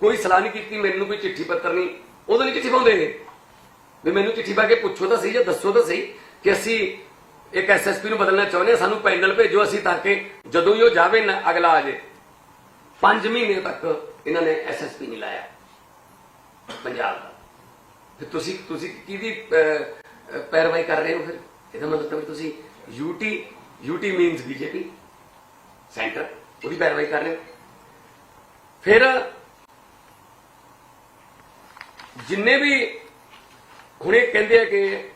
ਕੋਈ ਸਲਾਹ ਨਹੀਂ ਕੀਤੀ, ਮੈਨੂੰ ਕੋਈ ਚਿੱਠੀ ਪੱਤਰ ਨਹੀਂ। ਉਦੋਂ ਨਹੀਂ ਚਿੱਠੀ ਪਾਉਂਦੇ ਵੀ ਮੈਨੂੰ ਚਿੱਠੀ ਪਾ ਕੇ ਪੁੱਛੋ ਤਾਂ ਸਹੀ ਜਾਂ ਦੱਸੋ ਤਾਂ ਸਹੀ ਕਿ ਅਸੀਂ ਇੱਕ ਐਸਐਸਪੀ ਨੂੰ ਬਦਲਣਾ ਚਾਹੁੰਦੇ ਹਾਂ, ਸਾਨੂੰ ਪੈਨਲ ਭੇਜੋ ਅਸੀਂ ਤਾਂ ਕਿ ਜਦੋਂ ਹੀ ਉਹ ਜਾਵੇ ਨਾ ਅਗਲਾ ਆ ਜੇ 5 ਮਹੀਨੇ ਤੱਕ ਇਹਨਾਂ ਨੇ ਐਸਐਸਪੀ ਨਹੀਂ ਲਾਇਆ। ਪੰਜਾਬ ਦਾ। ਫਿਰ ਤੁਸੀਂ ਤੁਸੀਂ ਕਿਹਦੀ ਪੈਰਵਾਈ ਕਰ ਰਹੇ ਹੋ ਫਿਰ? ਇਹਦਾ ਮਤਲਬ ਵੀ ਤੁਸੀਂ UT UT means BJP centre ਉਹਦੀ ਪੈਰਵਾਈ ਕਰ ਰਹੇ ਹੋ। ਫਿਰ ਜਿੰਨੇ ਵੀ ਹੁਣੇ ਕਹਿੰਦੇ ਆ ਕਿ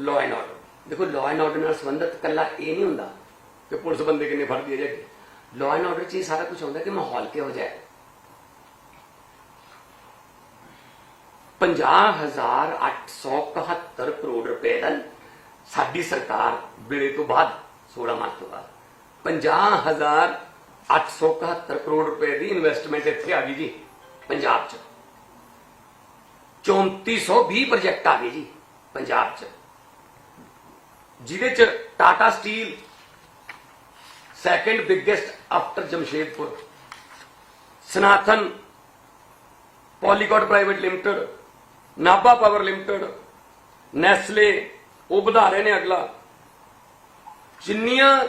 ਲਾਅ ਐਂਡ ਆਰਡਰ ਦੇਖੋ ਲਾਅ ਐਂਡ ਆਰਡਰ ਨਾਲ ਸੰਬੰਧਿਤ ਕੱਲਾ ਇਹ ਨਹੀਂ ਹੁੰਦਾ ਕਿ ਪੁਲਿਸ ਬੰਦੇ ਕਿੰਨੇ ਫੜਦੀ ਹੈ ਜਾਂ ਲਾਅ ਐਂਡ ਆਰਡਰ 'ਚ ਇਹ ਸਾਰਾ ਕੁਝ ਹੁੰਦਾ ਕਿ ਮਾਹੌਲ ਕਿਹੋ ਜਿਹਾ ਹੈ। 50871 ਕਰੋੜ ਰੁਪਏ ਦਾ ਸਾਡੀ ਸਰਕਾਰ ਵੇਲੇ ਤੋਂ ਬਾਅਦ 16 ਮਾਰਚ ਤੋਂ ਬਾਅਦ। 50871 ਕਰੋੜ ਰੁਪਏ ਦੀ ਇਨਵੈਸਟਮੈਂਟ ਇੱਥੇ ਆ ਗਈ ਜੀ, ਪੰਜਾਬ 'ਚ। 3420 ਪ੍ਰੋਜੈਕਟ ਆ ਗਏ ਜੀ, ਪੰਜਾਬ 'ਚ। ਜਿਹਦੇ 'ਚ Tata steel second biggest after Jamshedpur Sanatan Polycot private limited Nabha power limited, Nestle, ਉਹ ਵਧਾ ਰਹੇ ਨੇ ਅਗਲਾ। ਜਿੰਨੀਆਂ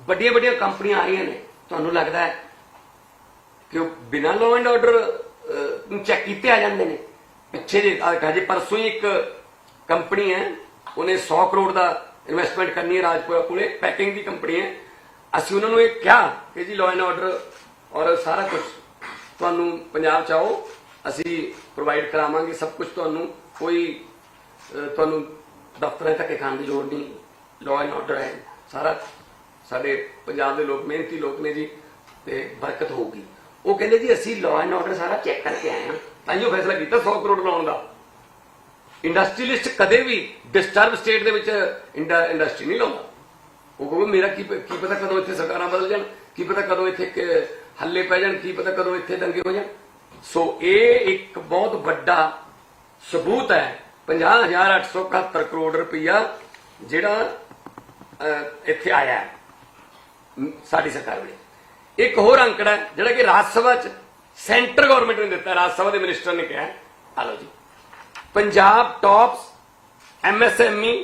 ਵੱਡੀਆਂ ਵੱਡੀਆਂ ਕੰਪਨੀਆਂ ਆ ਰਹੀਆਂ ਨੇ, ਤੁਹਾਨੂੰ ਲੱਗਦਾ ਹੈ ਕਿ ਉਹ ਬਿਨਾਂ ਲਾਅ ਐਂਡ ਆਰਡਰ ਚੈੱਕ ਕੀਤੇ ਆ ਜਾਂਦੇ ਨੇ? ਪਿੱਛੇ ਜੇ ਹਜੇ ਪਰਸੋਂ ਹੀ ਇੱਕ ਕੰਪਨੀ ਹੈ, ਉਹਨੇ 100 ਕਰੋੜ ਦਾ ਇਨਵੈਸਟਮੈਂਟ ਕਰਨੀ ਹੈ ਰਾਜਪੁਰਾ ਕੋਲੇ ਪੈਕਿੰਗ ਦੀ ਕੰਪਨੀ ਹੈ। ਅਸੀਂ ਉਹਨਾਂ ਨੂੰ ਇਹ ਕਿਹਾ ਕਿ ਜੀ ਲਾਅ ਐਂਡ ਆਰਡਰ ਔਰ ਸਾਰਾ ਕੁਝ ਤੁਹਾਨੂੰ ਪੰਜਾਬ ਚ ਆਓ। ਅਸੀਂ ਪ੍ਰੋਵਾਈਡ ਕਰਾਵਾਂਗੇ, ਸਭ ਕੁਝ ਤੁਹਾਨੂੰ, ਕੋਈ ਤੁਹਾਨੂੰ ਦਫ਼ਤਰਾਂ ਤੱਕ ਖਾਣ ਦੀ ਲੋੜ ਨਹੀਂ ਲਾਅ ਐਂਡ ਆਰਡਰ ਹੈ, ਸਾਰਾ ਸਾਡੇ ਪੰਜਾਬ ਦੇ ਲੋਕ, ਮਿਹਨਤੀ ਲੋਕ ਨੇ ਜੀ, ਤੇ ਬਰਕਤ ਹੋਊਗੀ। ਉਹ ਕਹਿੰਦੇ ਜੀ, ਅਸੀਂ ਲਾਅ ਐਂਡ ਆਰਡਰ ਸਾਰਾ ਚੈੱਕ ਕਰਕੇ ਆਏ ਹਾਂ, ਤਾਂ ਹੀ ਉਹ ਫੈਸਲਾ ਕੀਤਾ 100 ਕਰੋੜ ਲਾਉਣ ਦਾ। ਇੰਡਸਟਰੀਲਿਸਟ ਕਦੇ ਵੀ ਡਿਸਟਰਬ ਸਟੇਟ ਦੇ ਵਿੱਚ ਇੰਡਸਟਰੀ ਨਹੀਂ ਲਾਉਂਦਾ। ਉਹ ਕਹੂਗਾ, ਮੇਰਾ ਕੀ ਕੀ ਪਤਾ ਕਦੋਂ ਇੱਥੇ ਸਰਕਾਰਾਂ ਬਦਲ ਜਾਣ, ਕੀ ਪਤਾ ਕਦੋਂ ਇੱਥੇ ਹੱਲੇ ਪੈ ਜਾਣ, ਕੀ ਪਤਾ ਕਦੋਂ ਇੱਥੇ ਦੰਗੇ ਹੋ ਜਾਣ। ਸੋ ਇਹ ਇੱਕ ਬਹੁਤ ਵੱਡਾ ਸਬੂਤ ਹੈ 50871 ਕਰੋੜ ਰੁਪਈਆ ਜਿਹੜਾ ਅਹ, ਇੱਥੇ ਆਇਆ ਹੈ ਸਾਡੀ ਸਰਕਾਰ ਵੇਲੇ। ਇੱਕ ਹੋਰ ਅੰਕੜਾ ਜਿਹੜਾ ਕਿ ਰਾਜ ਸਭਾ ਚ ਸੈਂਟਰ ਗਵਰਨਮੈਂਟ ਨੇ ਦਿੱਤਾ ਰਾਜ ਸਭਾ ਦੇ ਮਿਨਿਸਟਰ ਨੇ ਕਿਹਾ ਆ ਲਓ ਜੀ। Punjab tops MSME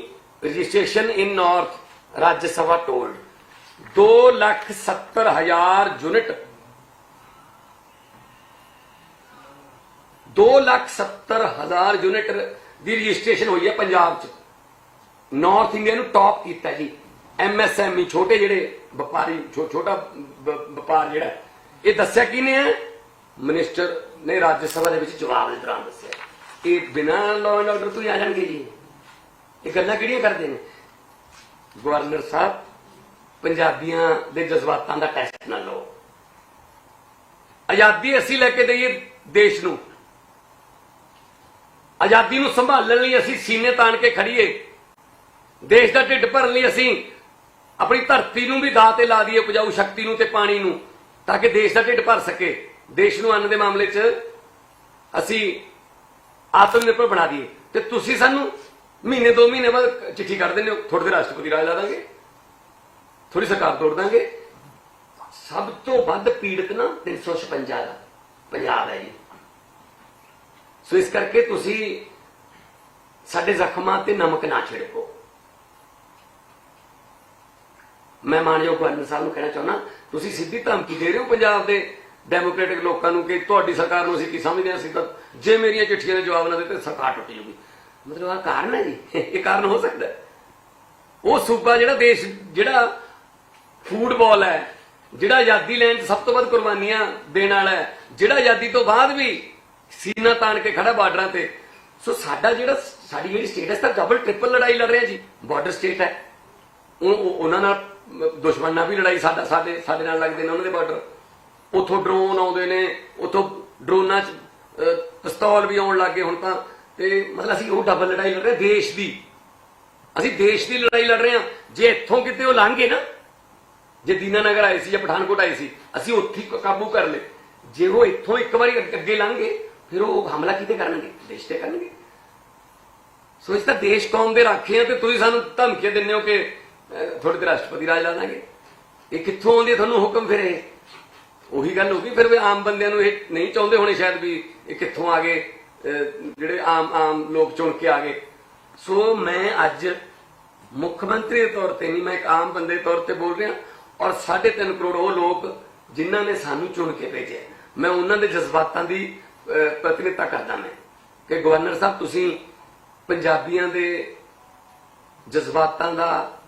registration in north Rajya Sabha told 2 lakh 70 ਹਜ਼ਾਰ ਯੂਨਿਟ 2 ਲੱਖ 70 ਹਜ਼ਾਰ ਯੂਨਿਟ ਦੀ ਰਜਿਸਟ੍ਰੇਸ਼ਨ ਹੋਈ ਹੈ ਪੰਜਾਬ ਚ। ਨਾਰਥ ਇੰਡੀਆ ਨੂੰ ਟੌਪ ਕੀਤਾ ਜੀ। ਐਮਐਸਐਮਈ ਛੋਟੇ ਜਿਹੜੇ ਵਪਾਰੀ ਛੋਟਾ ਵਪਾਰ ਜਿਹੜਾ ਇਹ ਦੱਸਿਆ ਕਿਨੇ ਹੈ? ਮਿਨਿਸਟਰ ਨੇ ਰਾਜ ਸਭਾ ਦੇ ਵਿੱਚ ਜਵਾਬ ਦੇ ਦੌਰਾਨ ਦੱਸਿਆ। ਇਹ ਬਿਨਾਂ ਲਾਅ ਐਂਡ ਆਰਡਰ ਤੋਂ ਹੀ ਆ ਜਾਣਗੇ ਜੀ। ਇਹ ਗੱਲਾਂ ਕਿਹੜੀਆਂ ਕਰਦੇ ਨੇ? ਗਵਰਨਰ ਸਾਹਿਬ, ਪੰਜਾਬੀਆਂ ਦੇ ਜਜ਼ਬਾਤਾਂ ਦਾ ਟੈਸਟ ਨਾ ਲਓ। ਆਜ਼ਾਦੀ ਅਸੀਂ ਲੈ ਕੇ ਦਈਏ ਦੇਸ਼ ਨੂੰ। ਆਜ਼ਾਦੀ ਨੂੰ ਸੰਭਾਲਣ ਲਈ ਅਸੀਂ ਸੀਨੇ ਤਾਣ ਕੇ ਖੜੀਏ ਦੇਸ਼ ਦਾ ਢਿੱਡ ਭਰਨ ਲਈ ਅਸੀਂ ਆਪਣੀ ਧਰਤੀ ਨੂੰ ਵੀ ਦਾਅ ਤੇ ਲਾ ਦਈਏ, ਉਪਜਾਊ ਸ਼ਕਤੀ ਨੂੰ ਤੇ ਪਾਣੀ ਨੂੰ, ਤਾਂ ਕਿ ਦੇਸ਼ ਦਾ ਢਿੱਡ ਭਰ ਸਕੇ। ਦੇਸ਼ ਨੂੰ ਅੰਨ ਦੇ ਮਾਮਲੇ 'ਚ ਅਸੀਂ ਆਤਮ ਨਿਰਭਰ ਬਣਾ ਦਈਏ। ਤੇ ਤੁਸੀਂ ਸਾਨੂੰ ਮਹੀਨੇ, ਦੋ ਮਹੀਨੇ ਬਾਅਦ ਚਿੱਠੀ ਕੱਢ ਦਿੰਦੇ ਹੋ। ਥੋੜੇ ਦੇ ਰਾਸ਼ਟਰਪਤੀ ਰਾਜ ਲਾ ਦਾਂਗੇ। ਥੋੜੀ ਸਰਕਾਰ ਤੋੜ ਦਾਂਗੇ। ਸਭ ਤੋਂ ਵੱਧ ਪੀੜਤ ਨਾ 356 ਦਾ ਪੰਜਾਬ ਹੈ ਜੀ। ਸੋ ਇਸ ਕਰਕੇ ਤੁਸੀਂ ਸਾਡੇ ਜ਼ਖਮਾਂ ਤੇ ਨਮਕ ਨਾ ਛਿੜਕੋ। ਮੈਂ ਮਾਨਯੋਗ ਗਵਰਨਰ ਸਾਹਿਬ ਨੂੰ ਕਹਿਣਾ ਚਾਹੁੰਦਾ, ਤੁਸੀਂ ਸਿੱਧੀ ਧਮਕੀ ਦੇ ਰਹੇ ਹੋ ਪੰਜਾਬ ਦੇ ਡੈਮੋਕ੍ਰੈਟਿਕ ਲੋਕਾਂ ਨੂੰ ਕਿ ਤੁਹਾਡੀ ਸਰਕਾਰ ਨੂੰ ਅਸੀਂ ਕੀ ਸਮਝਦੇ ਹਾਂ? ਅਸੀਂ ਤਾਂ ਜੇ ਮੇਰੀਆਂ ਚਿੱਠੀਆਂ ਦੇ ਜਵਾਬ ਨਾ ਦਿੱਤੇ ਸਰਕਾਰ ਟੁੱਟ ਜੂਗੀ ਮਤਲਬ ਆ ਕਾਰਨ ਹੈ ਜੀ? ਇਹ ਕਾਰਨ ਹੋ ਸਕਦਾ ਉਹ ਸੂਬਾ ਜਿਹੜਾ ਦੇਸ਼, ਜਿਹੜਾ ਫੂਟਬਾਲ ਹੈ, ਜਿਹੜਾ ਆਜ਼ਾਦੀ ਲੈਣ 'ਚ ਸਭ ਤੋਂ ਵੱਧ ਕੁਰਬਾਨੀਆਂ ਦੇਣ ਵਾਲਾ ਹੈ, ਜਿਹੜਾ ਆਜ਼ਾਦੀ ਤੋਂ ਬਾਅਦ ਵੀ ਸੀਨਾ ਤਾਣ ਕੇ ਖੜਾ ਬਾਰਡਰਾਂ ਤੇ। ਸੋ ਸਾਡਾ ਜਿਹੜਾ ਸਾਡੀ ਜਿਹੜੀ ਸਟੇਟ ਹੈ ਤਾਂ ਡਬਲ ਟ੍ਰਿਪਲ ਲੜਾਈ ਲੜ ਰਿਹਾ ਜੀ। ਬਾਰਡਰ ਸਟੇਟ ਹੈ। ਉਹ ਉਹਨਾਂ ਨਾਲ ਅਮ, ਦੁਸ਼ਮਣ ਨਾਲ ਵੀ ਲੜਾਈ ਸਾਡਾ ਸਾਡੇ ਸਾਡੇ ਨਾਲ ਲੱਗਦੇ ਨੇ ਉਹਨਾਂ ਦੇ ਬਾਰਡਰ ਉਥੋਂ ਡਰੋਨ ਆਉਂਦੇ ਨੇ ਉਥੋਂ ਡਰੋਨਾਂ 'ਚ ਪਿਸਤੌਲ ਵੀ ਆਉਣ ਲੱਗੇ ਹੁਣ ਤਾਂ। ਤੇ ਮਤਲਬ ਅਸੀਂ ਉਹ ਡਬਲ ਲੜਾਈ ਲੜ ਰਹੇ ਦੇਸ਼ ਦੀ। ਅਸੀਂ ਦੇਸ਼ ਦੀ ਲੜਾਈ ਲੜ ਰਹੇ ਹਾਂ। ਜੇ ਇੱਥੋਂ ਕਿਤੇ ਉਹ ਲੰਘ ਨਾ ਜੇ ਦੀਨਾਨਗਰ ਆਏ ਸੀ ਜਾਂ ਪਠਾਨਕੋਟ ਆਏ ਸੀ ਅਸੀਂ ਉੱਥੇ ਕਾਬੂ ਕਰ ਲਏ। ਜੇ ਉਹ ਇੱਥੋਂ ਇੱਕ ਵਾਰੀ ਅੱਗੇ- ਅੱਗੇ ਫਿਰ ਉਹ ਹਮਲਾ ਕਿਤੇ ਕਰਨਗੇ? ਦੇਸ਼ ਤੇ ਕਰਨਗੇ। ਸੋ ਇਸ ਤਾਂ ਦੇਸ਼ ਕੌਮ ਦੇ ਰਾਖੇ ਆ ਤੇ ਤੁਸੀਂ ਸਾਨੂੰ ਧਮਕੀਆਂ ਦਿੰਦੇ ਹੋ ਕਿ ਤੁਹਾਡੇ ਤੇ ਰਾਸ਼ਟਰਪਤੀ ਰਾਜ ਲਾ ਦਾਂਗੇ। ਇਹ ਕਿੱਥੋਂ ਆਉਂਦੀ ਤੁਹਾਨੂੰ ਹੁਕਮ ਫਿਰ ਇਹ? ਉਹੀ ਗੱਲ ਹੋ ਗਈ। ਫਿਰ ਵੀ ਆਮ ਬੰਦਿਆਂ ਨੂੰ ਇਹ ਨਹੀਂ ਚਾਹੁੰਦੇ ਹੋਣੇ ਸ਼ਾਇਦ ਵੀ ਇਹ ਕਿੱਥੋਂ ਆ ਗਏ ਜਿਹੜੇ ਆਮ ਆਮ ਲੋਕ ਚੁਣ ਕੇ ਆ ਗਏ। ਸੋ ਮੈਂ ਅੱਜ ਮੁੱਖ ਮੰਤਰੀ ਦੇ ਤੌਰ ਤੇ ਨਹੀਂ, ਮੈਂ ਇੱਕ ਆਮ ਬੰਦੇ ਦੇ ਤੌਰ ਤੇ ਬੋਲ ਰਿਹਾ। ਔਰ 3.5 ਕਰੋੜ ਉਹ ਲੋਕ ਜਿਨ੍ਹਾਂ ਨੇ ਸਾਨੂੰ ਚੁਣ ਕੇ ਭੇਜਿਆ। ਮੈਂ ਉਹਨਾਂ ਦੇ ਜਜ਼ਬਾਤਾਂ ਦੀ ਪ੍ਰਤੀਨਿਧਤਾ ਕਰਦਾ ਮੈਂ ਕਿ ਗਵਰਨਰ ਸਾਹਿਬ, ਤੁਸੀਂ ਪੰਜਾਬੀਆਂ ਦੇ ਜਜ਼ਬਾਤਾਂ ਦਾ,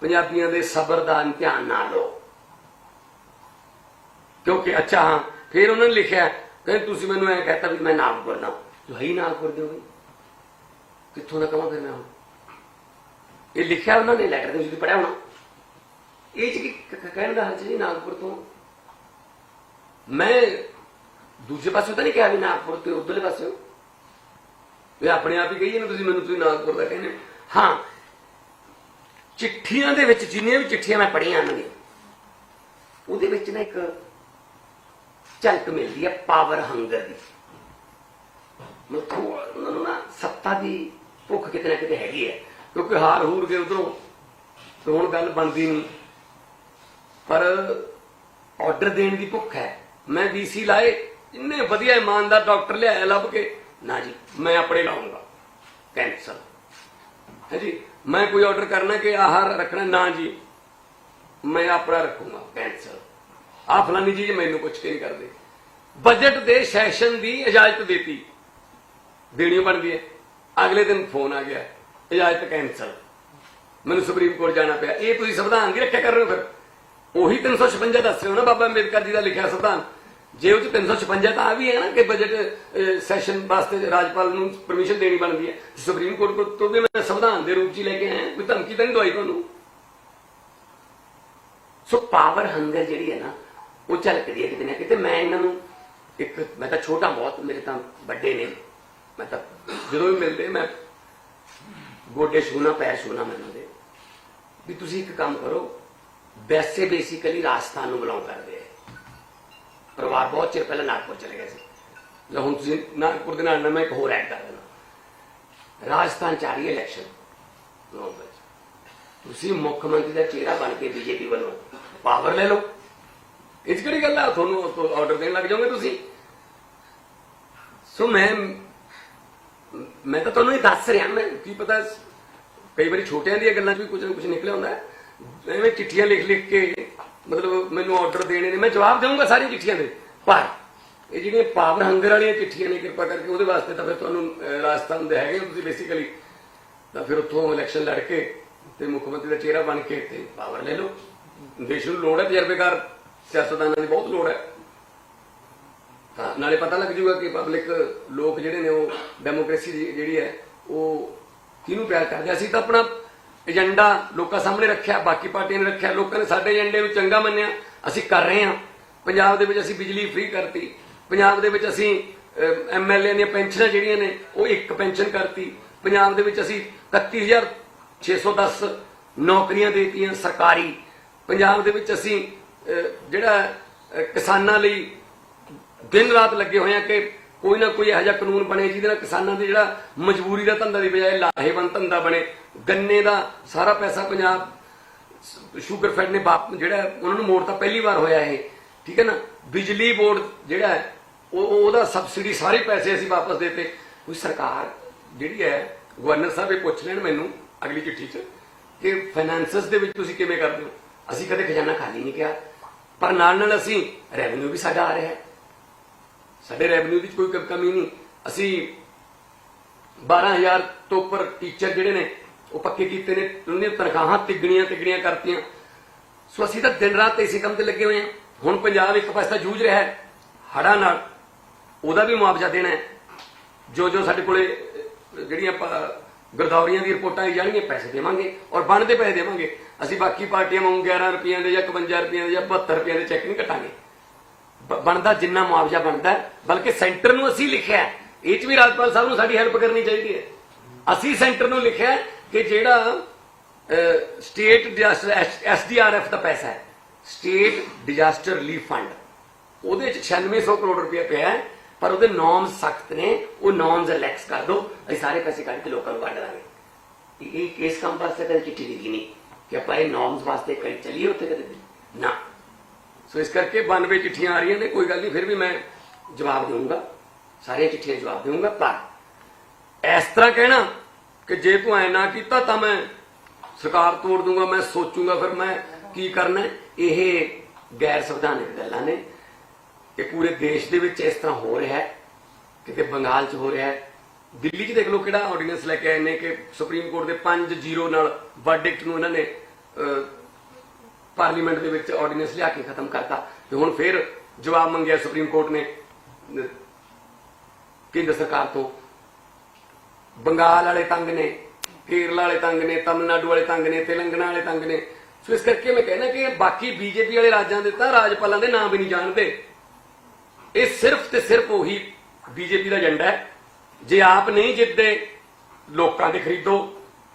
ਪੰਜਾਬੀਆਂ ਦੇ ਸਬਰ ਦਾ ਇਮਤਿਹਾਨ ਨਾ ਲਓ। ਕਿਉਂਕਿ ਅੱਛਾ, ਹਾਂ, ਫਿਰ ਉਹਨਾਂ ਨੇ ਲਿਖਿਆ, ਕਹਿੰਦੇ ਤੁਸੀਂ ਮੈਨੂੰ ਐ ਕਹਤਾ ਵੀ ਮੈਂ ਨਾਮ ਕਰਦਾ ਜੋ ਹੈ ਹੀ ਨਾਮ ਕਰ ਦਿਓ ਕਿੱਥੋਂ ਦਾ ਕਮਾਂ ਫਿਰ ਮੈਂ ਹੁਣ? ਇਹ ਲਿਖਿਆ ਉਹਨਾਂ ਨੇ ਲੈਟਰ ਦੇ ਵਿੱਚ ਪੜਿਆ ਹੋਣਾ। ਇਹ ਚ ਕੀ ਕਹਿਣ ਦਾ ਹਰਜ ਜੀ ਨਾਗਪੁਰ ਤੋਂ। ਮੈਂ ਦੂਜੇ ਪਾਸੇ ਤਾਂ ਨਹੀਂ ਕਿਹਾ ਵੀ ਨਾਗਪੁਰ ਤੇ ਉਧਰਲੇ ਪਾਸੇ ਇਹ ਆਪਣੇ ਆਪ ਹੀ ਕਹੀਏ ਨਾ ਤੁਸੀਂ ਮੈਨੂੰ ਤੁਸੀਂ ਨਾਗਪੁਰ ਦਾ ਕਹਿੰਦੇ ਹੋ। ਹਾਂ, ਚਿੱਠੀਆਂ ਦੇ ਵਿੱਚ ਜਿੰਨੀਆਂ ਵੀ ਚਿੱਠੀਆਂ ਮੈਂ ਪੜ੍ਹੀਆਂ ਨੇ ਉਹਦੇ ਵਿੱਚ ਨਾ ਇੱਕ ਝਲਕ ਮਿਲਦੀ ਹੈ ਪਾਵਰ ਹੰਗਰ ਦੀ। ਮਤਲਬ ਉਹਨਾਂ ਨੂੰ ਨਾ ਸੱਤਾ ਦੀ ਭੁੱਖ ਕਿਤੇ ਨਾ ਕਿਤੇ ਹੈਗੀ ਹੈ ਕਿਉਂਕਿ ਹਾਰ ਹੂਰ ਕੇ ਉਧਰੋਂ ਤੇ ਹੁਣ ਗੱਲ ਬਣਦੀ ਨਹੀਂ। ਪਰ ਆਰਡਰ ਦੇਣ ਦੀ ਭੁੱਖ ਹੈ। ਮੈਂ ਵੀਸੀ ਲਾਏ ਇੰਨੇ ਵਧੀਆ ਇਮਾਨਦਾਰ ਡਾਕਟਰ ਲਿਆਇਆ ਲੱਭ ਕੇ। ਨਾ ਜੀ, ਮੈਂ ਆਪਣੇ ਲਾਉਂਗਾ ਕੈਂਸਲ। ਹੈ ਜੀ, ਮੈਂ ਕੋਈ ਆਰਡਰ ਕਰਨਾ ਕਿ ਆਹਾਰ ਰੱਖਣਾ? ਨਾ ਜੀ, ਮੈਂ ਆਪਣਾ ਰੱਖੂੰਗਾ। ਕੈਂਸਲ। ਆ ਫਲਾਨੀ ਜੀ ਮੈਨੂੰ ਪੁੱਛ ਕੇ ਨਹੀਂ ਕਰਦੇ। ਬਜਟ ਦੇ ਸੈਸ਼ਨ ਦੀ ਇਜਾਜ਼ਤ ਦਿੱਤੀ। ਦੇਣੀ ਬਣਦੀ ਹੈ। ਅਗਲੇ ਦਿਨ ਫੋਨ ਆ ਗਿਆ। ਇਜਾਜ਼ਤ ਕੈਂਸਲ। ਮੈਨੂੰ ਸੁਪਰੀਮ ਕੋਰਟ ਜਾਣਾ ਪਿਆ। ਇਹ ਤੁਸੀਂ ਸੰਵਿਧਾਨ ਦੀ ਰੱਖਿਆ ਕਰ ਰਹੇ ਹੋ ਫਿਰ? ਉਹੀ 356 ਦੱਸ ਰਹੇ ਹੋ ਨਾ ਬਾਬਾ ਅੰਬੇਦਕਰ ਜੀ ਦਾ ਲਿਖਿਆ ਸੰਵਿਧਾਨ। ਜੇ ਉਹ ਚ 356 ਤਾਂ ਆ ਵੀ ਹੈ ਨਾ ਕਿ ਬਜਟ ਸੈਸ਼ਨ ਵਾਸਤੇ ਰਾਜਪਾਲ ਨੂੰ ਪਰਮਿਸ਼ਨ ਦੇਣੀ ਬਣਦੀ ਹੈ। ਸੁਪਰੀਮ ਕੋਰਟ ਤੋਂ ਵੀ ਮੈਂ ਸੰਵਿਧਾਨ ਦੇ ਰੂਪ ਚ ਲੈ ਕੇ ਆਇਆ। ਕੋਈ ਧਮਕੀ ਤਾਂ ਨਹੀਂ ਦਵਾਈ ਤੁਹਾਨੂੰ? ਸੋ ਪਾਵਰ ਹੰਗਰ ਜਿਹੜੀ ਹੈ ਨਾ, ਉਹ ਝਲਕਦੀ ਹੈ ਕਿਤੇ ਨਾ ਕਿਤੇ। ਮੈਂ ਇਹਨਾਂ ਨੂੰ ਇੱਕ, ਮੈਂ ਤਾਂ ਛੋਟਾ ਬਹੁਤ, ਮੇਰੇ ਤਾਂ ਵੱਡੇ ਨੇ। ਮੈਂ ਤਾਂ ਜਦੋਂ ਵੀ ਮਿਲਦੇ, ਮੈਂ ਗੋਡੇ ਛੂਣਾ ਪੈਰ ਛੂਣਾ ਮੈਨੂੰ ਦੇ ਵੀ ਤੁਸੀਂ ਇੱਕ ਕੰਮ ਕਰੋ, ਵੈਸੇ ਬੇਸਿਕਲੀ ਰਾਜਸਥਾਨ ਨੂੰ ਬਿਲੋਂਗ ਕਰਦੇ ਆ। ਪਰਿਵਾਰ ਬਹੁਤ ਚਿਰ ਪਹਿਲਾਂ ਨਾਗਪੁਰ ਚਲੇ ਗਏ ਸੀ। ਜਦੋਂ ਹੁਣ ਤੁਸੀਂ ਨਾਗਪੁਰ ਦੇ ਨਾਲ ਮੈਂ ਇੱਕ ਹੋਰ ਐਡ ਕਰ ਦੇਣਾ। ਰਾਜਸਥਾਨ ਚ ਆ ਰਹੀ ਹੈ ਇਲੈਕਸ਼ਨ ਨਵੰਬਰ ਤੁਸੀਂ ਮੁੱਖ ਮੰਤਰੀ ਦਾ ਚਿਹਰਾ ਬਣ ਕੇ ਬੀਜੇਪੀ ਵੱਲੋਂ ਪਾਵਰ ਲੈ ਲਓ। ਇਹ 'ਚ ਕਿਹੜੀ ਗੱਲ ਆ? ਤੁਹਾਨੂੰ ਆਰਡਰ ਦੇਣ ਲੱਗ ਜਾਓਗੇ ਤੁਸੀਂ? ਸੋ ਮੈਂ ਮੈਂ ਤਾਂ ਤੁਹਾਨੂੰ ਇਹ ਦੱਸ ਰਿਹਾ, ਮੈਂ ਕੀ ਪਤਾ ਕਈ ਵਾਰੀ ਛੋਟਿਆਂ ਦੀਆਂ ਗੱਲਾਂ 'ਚ ਵੀ ਕੁਝ ਨਾ ਕੁਝ ਨਿਕਲਿਆ ਹੁੰਦਾ ਐਵੇਂ ਚਿੱਠੀਆਂ ਲਿਖ ਲਿਖ ਕੇ ਮਤਲਬ ਮੈਨੂੰ ਆਰਡਰ ਦੇਣੇ ਨੇ, ਮੈਂ ਜਵਾਬ ਦੇਵਾਂਗਾ ਸਾਰੀਆਂ ਚਿੱਠੀਆਂ ਦੇ। ਪਰ ਇਹ ਜਿਹੜੀਆਂ ਪਾਵਰ ਹੰਗਰ ਵਾਲੀਆਂ ਚਿੱਠੀਆਂ ਨੇ, ਕਿਰਪਾ ਕਰਕੇ ਉਹਦੇ ਵਾਸਤੇ ਤਾਂ ਫਿਰ ਤੁਹਾਨੂੰ ਰਾਜਸਥਾਨ ਦੇ ਹੈਗੇ ਤੁਸੀਂ ਬੇਸਿਕਲੀ ਤਾਂ ਫਿਰ ਉੱਥੋਂ ਇਲੈਕਸ਼ਨ ਲੜ ਕੇ ਤੇ ਮੁੱਖ ਮੰਤਰੀ ਦਾ ਚਿਹਰਾ ਬਣ ਕੇ ਤੇ ਪਾਵਰ ਲੈ ਲਓ। ਦੇਸ਼ ਨੂੰ ਲੋੜ ਹੈ ਤਜਰਬੇਕਾਰ, ਸਿਆਸਤਦਾਨਾਂ ਦੀ ਬਹੁਤ ਲੋੜ ਹੈ। ਹਾਂ ਨਾਲੇ ਪਤਾ ਲੱਗ ਜੂਗਾ ਕਿ ਪਬਲਿਕ ਲੋਕ ਜਿਹੜੇ ਨੇ ਉਹ ਡੈਮੋਕ੍ਰੇਸੀ ਜਿਹੜੀ ਹੈ, ਉਹ ਕਿਹਨੂੰ ਪਿਆਰ ਕਰਦੇ ਆ? ਅਸੀਂ ਤਾਂ ਆਪਣਾ ਏਜੰਡਾ ਲੋਕਾਂ ਸਾਹਮਣੇ ਰੱਖਿਆ, ਬਾਕੀ ਪਾਰਟੀਆਂ ਨੇ ਰੱਖਿਆ, ਲੋਕਾਂ ਨੇ ਸਾਡੇ ਏਜੰਡੇ ਨੂੰ ਚੰਗਾ ਮੰਨਿਆ, ਅਸੀਂ ਕਰ ਰਹੇ ਹਾਂ। ਪੰਜਾਬ ਦੇ ਵਿੱਚ ਅਸੀਂ ਬਿਜਲੀ ਫ੍ਰੀ ਕਰਤੀ। ਪੰਜਾਬ ਦੇ ਵਿੱਚ ਅਸੀਂ ਐਮਐਲਏ ਦੀਆਂ ਪੈਨਸ਼ਨਾਂ ਜਿਹੜੀਆਂ ਨੇ, ਉਹ ਇੱਕ ਪੈਨਸ਼ਨ ਕਰਤੀ। ਪੰਜਾਬ ਦੇ ਵਿੱਚ ਅਸੀਂ 31610 ਨੌਕਰੀਆਂ ਦੇਤੀਆਂ ਸਰਕਾਰੀ। ਪੰਜਾਬ ਦੇ ਵਿੱਚ ਅਸੀਂ ਜਿਹੜਾ ਕਿਸਾਨਾਂ ਲਈ ਦਿਨ ਰਾਤ ਲੱਗੇ ਹੋਏ ਆ ਕਿ ਕੋਈ ਨਾ ਕੋਈ ਇਹੋ ਜਿਹਾ ਕਾਨੂੰਨ ਬਣੇ ਜਿਹਦੇ ਨਾਲ ਕਿਸਾਨਾਂ ਦੇ ਜਿਹੜਾ ਮਜਬੂਰੀ ਦਾ ਧੰਦਾ ਦੀ ਬਜਾਏ ਲਾਹੇਵੰਦ ਧੰਦਾ ਬਣੇ। ਗੰਨੇ ਦਾ ਸਾਰਾ ਪੈਸਾ ਪੰਜਾਬ, ਸ਼ੂਗਰ ਫੈਡ ਨੇ ਵਾਪ, ਜਿਹੜਾ ਉਹਨਾਂ ਨੂੰ ਮੋੜਤਾ ਪਹਿਲੀ ਵਾਰ ਹੋਇਆ ਇਹ, ਠੀਕ ਹੈ ਨਾ? ਬਿਜਲੀ ਬੋਰਡ ਜਿਹੜਾ ਹੈ, ਉਹ ਉਹਦਾ ਸਬਸਿਡੀ ਸਾਰੇ ਪੈਸੇ ਅਸੀਂ ਵਾਪਸ ਦੇਤੇ। ਕੋਈ ਸਰਕਾਰ ਜਿਹੜੀ ਹੈ, ਗਵਰਨਰ ਸਾਹਿਬ ਇਹ ਪੁੱਛ ਲੈਣ ਮੈਨੂੰ ਅਗਲੀ ਚਿੱਠੀ 'ਚ ਕਿ ਫਾਈਨੈਂਸਸ ਦੇ ਵਿੱਚ ਤੁਸੀਂ ਕਿਵੇਂ ਕਰਦੇ ਹੋ? ਅਸੀਂ ਕਦੇ ਖਜ਼ਾਨਾ ਖਾਲੀ ਨਹੀਂ ਕਿਹਾ। ਪਰ ਨਾਲ ਨਾਲ ਅਸੀਂ ਰੈਵਨਿਊ ਵੀ ਸਾਡਾ ਆ ਰਿਹਾ ਹੈ। ਸਾਡੇ ਰੈਵਨਿਊ ਵਿੱਚ ਕੋਈ ਕਮੀ ਨਹੀਂ। ਅਸੀਂ 12000 ਤੋਂ ਉੱਪਰ ਟੀਚਰ ਜਿਹੜੇ ਨੇ ਉਹ ਪੱਕੇ ਕੀਤੇ ਨੇ, ਉਹਨਾਂ ਦੀਆਂ ਤਨਖਾਹਾਂ ਤਿੱਗਣੀਆਂ ਤਿੱਗਣੀਆਂ ਕਰਤੀਆਂ। ਸੋ ਅਸੀਂ ਤਾਂ ਦਿਨ ਰਾਤ ਇਸੇ ਕੰਮ ਤੇ ਲੱਗੇ ਹੋਏ ਹਾਂ। ਹੁਣ ਪੰਜਾਬ ਇੱਕ ਪਾਸਾ ਜੂਝ ਰਿਹਾ ਹੈ, ਹੜ੍ਹਾਂ ਨਾਲ। ਉਹਦਾ ਵੀ ਮੁਆਵਜ਼ਾ ਦੇਣਾ ਹੈ। ਜੋ ਜੋ ਸਾਡੇ ਕੋਲੇ ਜਿਹੜੀਆਂ ਪ- ਗਰਦੌਰੀਆਂ ਦੀ ਰਿਪੋਰਟਾਂ ਆਈ ਜਾਣਗੀਆਂ, ਪੈਸੇ ਦੇਵਾਂਗੇ ਔਰ ਬਣਦੇ ਪੈਸੇ ਦੇਵਾਂਗੇ। ਅਸੀਂ ਬਾਕੀ ਪਾਰਟੀਆਂ ਵਾਂਗੂ 11 ਰੁਪਈਆਂ ਦੇ ਜਾਂ 51 ਰੁਪਈਆਂ ਦੇ ਜਾਂ 72 ਰੁਪਈਆਂ ਦੇ ਚੈੱਕ ਨਹੀਂ ਕੱਟਾਂਗੇ। ਬਣਦਾ ਜਿੰਨਾ ਮੁਆਵਜ਼ਾ ਬਣਦਾ ਬਲਕਿ ਸੈਂਟਰ ਨੂੰ ਅਸੀਂ ਲਿਖਿਆ ਇਹ ਚ ਵੀ ਰਾਜਪਾਲ ਸਾਹਿਬ ਨੂੰ ਸਾਡੀ ਹੈਲਪ ਕਰਨੀ ਚਾਹੀਦੀ ਹੈ। ਅਸੀਂ ਸੈਂਟਰ ਨੂੰ ਲਿਖਿਆ ਕਿ ਜਿਹੜਾ ਸਟੇਟ ਡਿਜ਼ਾਸਟਰ ਐਸਡੀਆਰਐਫ ਦਾ ਪੈਸਾ ਹੈ ਸਟੇਟ ਡਿਜ਼ਾਸਟਰ ਰਿਲੀਫ ਫੰਡ ਉਹਦੇ ਚ 9600 ਕਰੋੜ ਰੁਪਏ ਪਿਆ ਹੈ, ਪਰ ਉਹਦੇ ਨੋਰਮਸ ਸਖਤ ਨੇ, ਉਹ ਨੋਰਮਸ ਰਿਲੈਕਸ ਕਰ ਦਿਓ ਅਸੀਂ ਸਾਰੇ ਪੈਸੇ ਕੱਢ ਕੇ ਲੋਕਾਂ ਨੂੰ ਵੰਡ ਦਾਂਗੇ। ਇਹ ਕੇਸ ਕੰਮ ਵਾਸਤੇ ਕਦੇ ਚਿੱਠੀ ਲਿਖੀ ਨਹੀਂ, ਕਿ ਆਪਾਂ ਇਹ ਨੋਰਮਸ ਵਾਸਤੇ ਕਦੇ ਚੱਲੀਏ ਉੱਥੇ ਕਦੇ ਨਾ। ਸੋ ਇਸ ਕਰਕੇ 92 ਚਿੱਠੀਆਂ ਆ ਰਹੀਆਂ ਨੇ, ਕੋਈ ਗੱਲ ਨਹੀਂ, ਫਿਰ ਵੀ ਮੈਂ ਜਵਾਬ ਦੇਵਾਂਗਾ ਸਾਰੀਆਂ ਚਿੱਠੀਆਂ ਜਵਾਬ ਦੇਵਾਂਗਾ ਪਰ ਇਸ ਤਰ੍ਹਾਂ ਕਹਿਣਾ ਕਿ ਜੇ ਤੂੰ ਐ ਨਾ ਕੀਤਾ ਤਾਂ ਮੈਂ ਸਰਕਾਰ ਤੋੜ ਦੂੰਗਾ, ਮੈਂ ਸੋਚੂੰਗਾ ਫਿਰ ਮੈਂ ਕੀ ਕਰਨਾ ਇਹ ਗੈਰ ਸੰਵਿਧਾਨਿਕ ਗੱਲਾਂ ਨੇ ਇਹ ਪੂਰੇ ਦੇਸ਼ ਦੇ ਵਿੱਚ ਇਸ ਤਰ੍ਹਾਂ ਹੋ ਰਿਹਾ ਹੈ, ਕਿਤੇ ਬੰਗਾਲ 'ਚ ਹੋ ਰਿਹਾ ਹੈ। ਦਿੱਲੀ 'ਚ ਦੇਖ ਲਓ ਕਿਹੜਾ ਆਰਡੀਨੈਂਸ ਲੈ ਕੇ ਆਏ ਨੇ ਕਿ ਸੁਪਰੀਮ ਕੋਰਟ ਦੇ 5-0 ਨਾਲ ਵਰਡਿਕਟ ਨੂੰ ਇਹਨਾਂ ਨੇ ਪਾਰਲੀਮੈਂਟ ਦੇ ਵਿੱਚ ਆਰਡੀਨੈਂਸ ਲਿਆ ਕੇ ਖਤਮ ਕਰਤਾ। ਤੇ ਹੁਣ ਫਿਰ ਜਵਾਬ ਮੰਗਿਆ ਸੁਪਰੀਮ ਕੋਰਟ ਨੇ ਕੇਂਦਰ ਸਰਕਾਰ ਤੋਂ। ਬੰਗਾਲ ਵਾਲੇ ਤੰਗ ਨੇ, ਕੇਰਲਾ ਵਾਲੇ ਤੰਗ ਨੇ, ਤਮਿਲਨਾਡੂ ਵਾਲੇ ਤੰਗ ਨੇ, ਤੇਲੰਗਾਨਾ ਵਾਲੇ ਤੰਗ ਨੇ। ਸੋ ਇਸ ਕਰਕੇ ਮੈਂ ਕਹਿੰਦਾ ਕਿ ਬਾਕੀ ਬੀਜੇਪੀ ਵਾਲੇ ਰਾਜਾਂ ਦੇ ਤਾਂ ਰਾਜਪਾਲਾਂ ਦੇ ਨਾਮ ਵੀ ਨਹੀਂ ਜਾਣਦੇ। ਇਹ ਸਿਰਫ ਤੇ ਸਿਰਫ ਉਹੀ ਬੀਜੇਪੀ ਦਾ ਏਜੰਡਾ ਹੈ। ਜੇ ਆਪ ਨਹੀਂ ਜਿੱਤਦੇ, ਲੋਕਾਂ ਦੇ ਖਰੀਦੋ।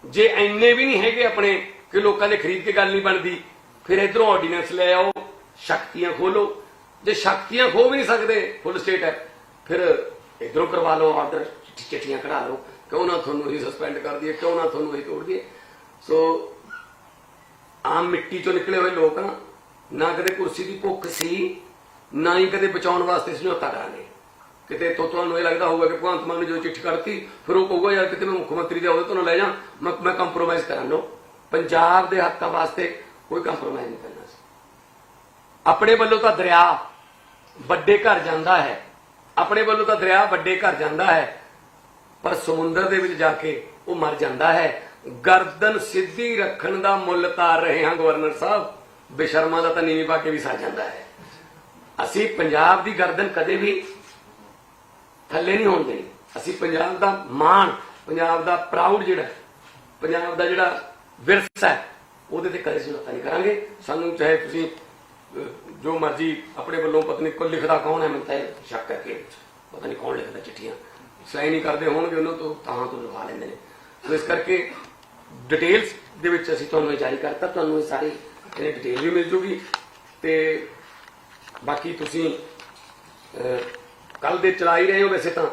ਜੇ ਐਨੇ ਵੀ ਨਹੀਂ ਹੈਗੇ ਆਪਣੇ ਕਿ ਲੋਕਾਂ ਦੇ ਖਰੀਦ ਕੇ ਗੱਲ ਨਹੀਂ ਬਣਦੀ, ਫਿਰ ਇਧਰੋਂ ਆਰਡੀਨੈਂਸ ਲੈ ਆਓ, ਸ਼ਕਤੀਆਂ ਖੋਲੋ। ਜੇ ਸ਼ਕਤੀਆਂ ਖੋ ਵੀ ਨਹੀਂ ਸਕਦੇ, ਫੁੱਲ ਸਟੇਟ ਹੈ, ਫਿਰ ਇਧਰੋਂ ਕਰਵਾ ਲਓ ਆਰਡਰ, ਚਿੱਠੀਆਂ ਕਢਾ ਲਓ। ਕਿਉਂ ਨਾ ਤੁਹਾਨੂੰ ਅਸੀਂ ਸਸਪੈਂਡ ਕਰ ਦਈਏ, ਕਿਉਂ ਨਾ ਤੁਹਾਨੂੰ ਅਸੀਂ ਤੋੜ ਦਈਏ? ਸੋ ਆਮ ਮਿੱਟੀ ਚੋਂ ਨਿਕਲੇ ਹੋਏ ਲੋਕ ਨਾ ਨਾ ਕਦੇ ਕੁਰਸੀ ਦੀ ਭੁੱਖ ਸੀ, ਨਾ ਹੀ ਕਦੇ ਬਚਾਉਣ ਵਾਸਤੇ ਸਮਝੌਤਾ ਕਰਾਂਗੇ ਕਿਤੇ ਤੋਂ ਤੁਹਾਨੂੰ ਇਹ ਲੱਗਦਾ ਹੋਊਗਾ ਕਿ ਭਗਵੰਤ ਮਾਨ ਨੇ ਜੋ ਚਿੱਠੀ ਕਰਤੀ ਫਿਰ ਉਹ ਕਹੂਗਾ, ਯਾਰ, ਕਿਤੇ ਮੈਂ ਮੁੱਖ ਮੰਤਰੀ ਦੇ ਅਹੁਦੇ ਤੋਂ ਨਾ ਲੈ ਜਾ, ਮੈਂ ਮੈਂ ਕੰਪਰੋਮਾਈਜ਼ ਕਰਾਂ। ਲੋ ਪੰਜਾਬ ਦੇ ਹੱਕਾਂ ਵਾਸਤੇ ਕੋਈ ਕੰਪਰੋਮਾਈਜ਼ ਨਹੀਂ ਕਰਨਾ ਸੀ। ਆਪਣੇ ਵੱਲੋਂ ਤਾਂ ਦਰਿਆ ਵੱਡੇ ਘਰ ਜਾਂਦਾ ਹੈ। ਆਪਣੇ ਵੱਲੋਂ ਤਾਂ ਦਰਿਆ ਵੱਡੇ ਘਰ ਜਾਂਦਾ ਹੈ। ਪਰ ਸਮੁੰਦਰ ਦੇ ਵਿੱਚ ਜਾ ਕੇ ਉਹ ਮਰ ਜਾਂਦਾ ਹੈ। ਗਰਦਨ ਸਿੱਧੀ ਰੱਖਣ ਦਾ ਮੁੱਲ ਤਾਰ ਰਹੇ ਹਾਂ ਗਵਰਨਰ ਸਾਹਿਬ। ਬੇਸ਼ਰਮਾ ਦਾ ਤਾਂ ਨੀਵੀਂ ਪਾ ਕੇ ਵੀ ਸਰ ਜਾਂਦਾ ਹੈ। ਅਸੀਂ ਪੰਜਾਬ ਦੀ ਗਰਦਨ ਕਦੇ ਵੀ ਥੱਲੇ ਨਹੀਂ ਹੋਣ ਦੇਣੀ। ਅਸੀਂ ਪੰਜਾਬ ਦਾ ਮਾਣ, ਪੰਜਾਬ ਦਾ ਪ੍ਰਾਊਡ ਜਿਹੜਾ ਪੰਜਾਬ ਦਾ ਜਿਹੜਾ ਵਿਰਸਾ ਹੈ, ਉਹਦੇ ਤੇ ਕਦੇ ਸਮਝੌਤਾ ਨਹੀਂ ਕਰਾਂਗੇ। ਸਾਨੂੰ ਚਾਹੇ ਤੁਸੀਂ ਜੋ ਮਰਜ਼ੀ ਆਪਣੇ ਵੱਲੋਂ ਪਤਾ ਨਹੀਂ ਲਿਖਦਾ ਕੌਣ ਹੈ, ਮੈਨੂੰ ਤਾਂ ਸ਼ੱਕ ਹੈ ਕਿ ਪਤਾ ਨਹੀਂ ਕੌਣ ਲਿਖਦਾ ਚਿੱਠੀਆਂ। ਸਾਈਨ ਨਹੀਂ ਕਰਦੇ ਹੋਣਗੇ ਉਹਨਾਂ ਤੋਂ, ਤਾਂ ਤੋਂ ਲਗਾ ਲੈਂਦੇ ਨੇ। ਸੋ ਇਸ ਕਰਕੇ ਡਿਟੇਲਸ ਦੇ ਵਿੱਚ ਅਸੀਂ ਤੁਹਾਨੂੰ ਇਹ ਜਾਰੀ ਕਰਤਾ, ਤੁਹਾਨੂੰ ਇਹ ਸਾਰੀ ਇਹਦੀ ਡਿਟੇਲ ਵੀ ਮਿਲ ਜੂਗੀ। ਤੇ ਬਾਕੀ ਤੁਸੀਂ ਕੱਲ ਦੇ ਚਲਾ ਹੀ ਰਹੇ ਹੋ ਵੈਸੇ ਤਾਂ,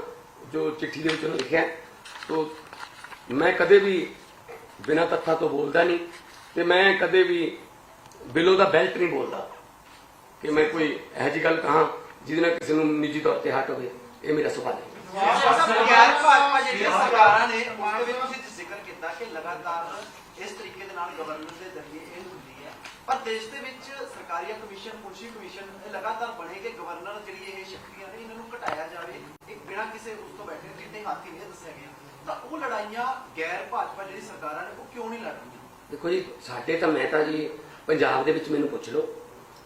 ਜੋ ਚਿੱਠੀ ਦੇ ਵਿੱਚ ਉਹਨੇ ਲਿਖਿਆ ਹੈ। ਤੋ ਮੈਂ ਕਦੇ ਵੀ ਬਿਨਾਂ ਤੱਥਾਂ ਤੋਂ ਬੋਲਦਾ ਨਹੀਂ, ਤੇ ਮੈਂ ਕਦੇ ਵੀ ਬਿਲੋ ਦਾ ਬੈਲਟ ਨਹੀਂ ਬੋਲਦਾ। ਕਿ ਮੈਂ ਕੋਈ ਇਹੋ ਜਿਹੀ ਗੱਲ ਕਹਾਂ ਜਿਹਦੇ ਨਾਲ ਕਿਸੇ ਨੂੰ ਨਿੱਜੀ ਤੌਰ ਤੇ ਹਟ ਹੋਵੇ, ਇਹ ਮੇਰਾ ਸੁਭਾਅ ਹੈ। ਗੈਰ ਭਾਜਪਾ ਜਿਹੜੀਆਂ ਸਰਕਾਰਾਂ ਨੇ ਉਸ ਦੇ ਵਿੱਚ ਤੁਸੀਂ ਜ਼ਿਕਰ ਕੀਤਾ ਕਿ ਲਗਾਤਾਰ ਇਸ ਤਰੀਕੇ ਦੇ ਨਾਲ ਗਵਰਨਰ ਦੇ ਜ਼ਰੀਏ ਇਹ ਹੁੰਦੀ ਹੈ ਪਰ ਦੇਸ਼ ਦੇ ਵਿੱਚ ਸਰਕਾਰੀ ਕਮਿਸ਼ਨ ਪੁਲਿਸੀ ਕਮਿਸ਼ਨ ਇਹ ਲਗਾਤਾਰ ਬਣੇ ਕਿ ਗਵਰਨਰ ਜਿਹੜੀ ਇਹ ਸ਼ਕਤੀਆਂ ਨੇ ਇਹਨਾਂ ਨੂੰ ਘਟਾਇਆ ਜਾਵੇ ਇੱਕ ਬਿਨਾਂ ਕਿਸੇ ਉਸ ਤੋਂ ਬੈਠੇ ਜਿੱਤੇ ਹਾਥੀ ਨਹੀਂ ਦੱਸਿਆ ਗਿਆ ਤਾਂ ਉਹ ਲੜਾਈਆਂ ਗੈਰ ਭਾਜਪਾ ਜਿਹੜੀ ਸਰਕਾਰਾਂ ਨੇ ਉਹ ਕਿਉਂ ਨਹੀਂ ਲੜ ਦੇਖੋ ਜੀ, ਸਾਡੇ ਤਾਂ ਮੈਂ ਤਾਂ ਜੀ ਪੰਜਾਬ ਦੇ ਵਿੱਚ ਮੈਨੂੰ ਪੁੱਛ ਲਓ।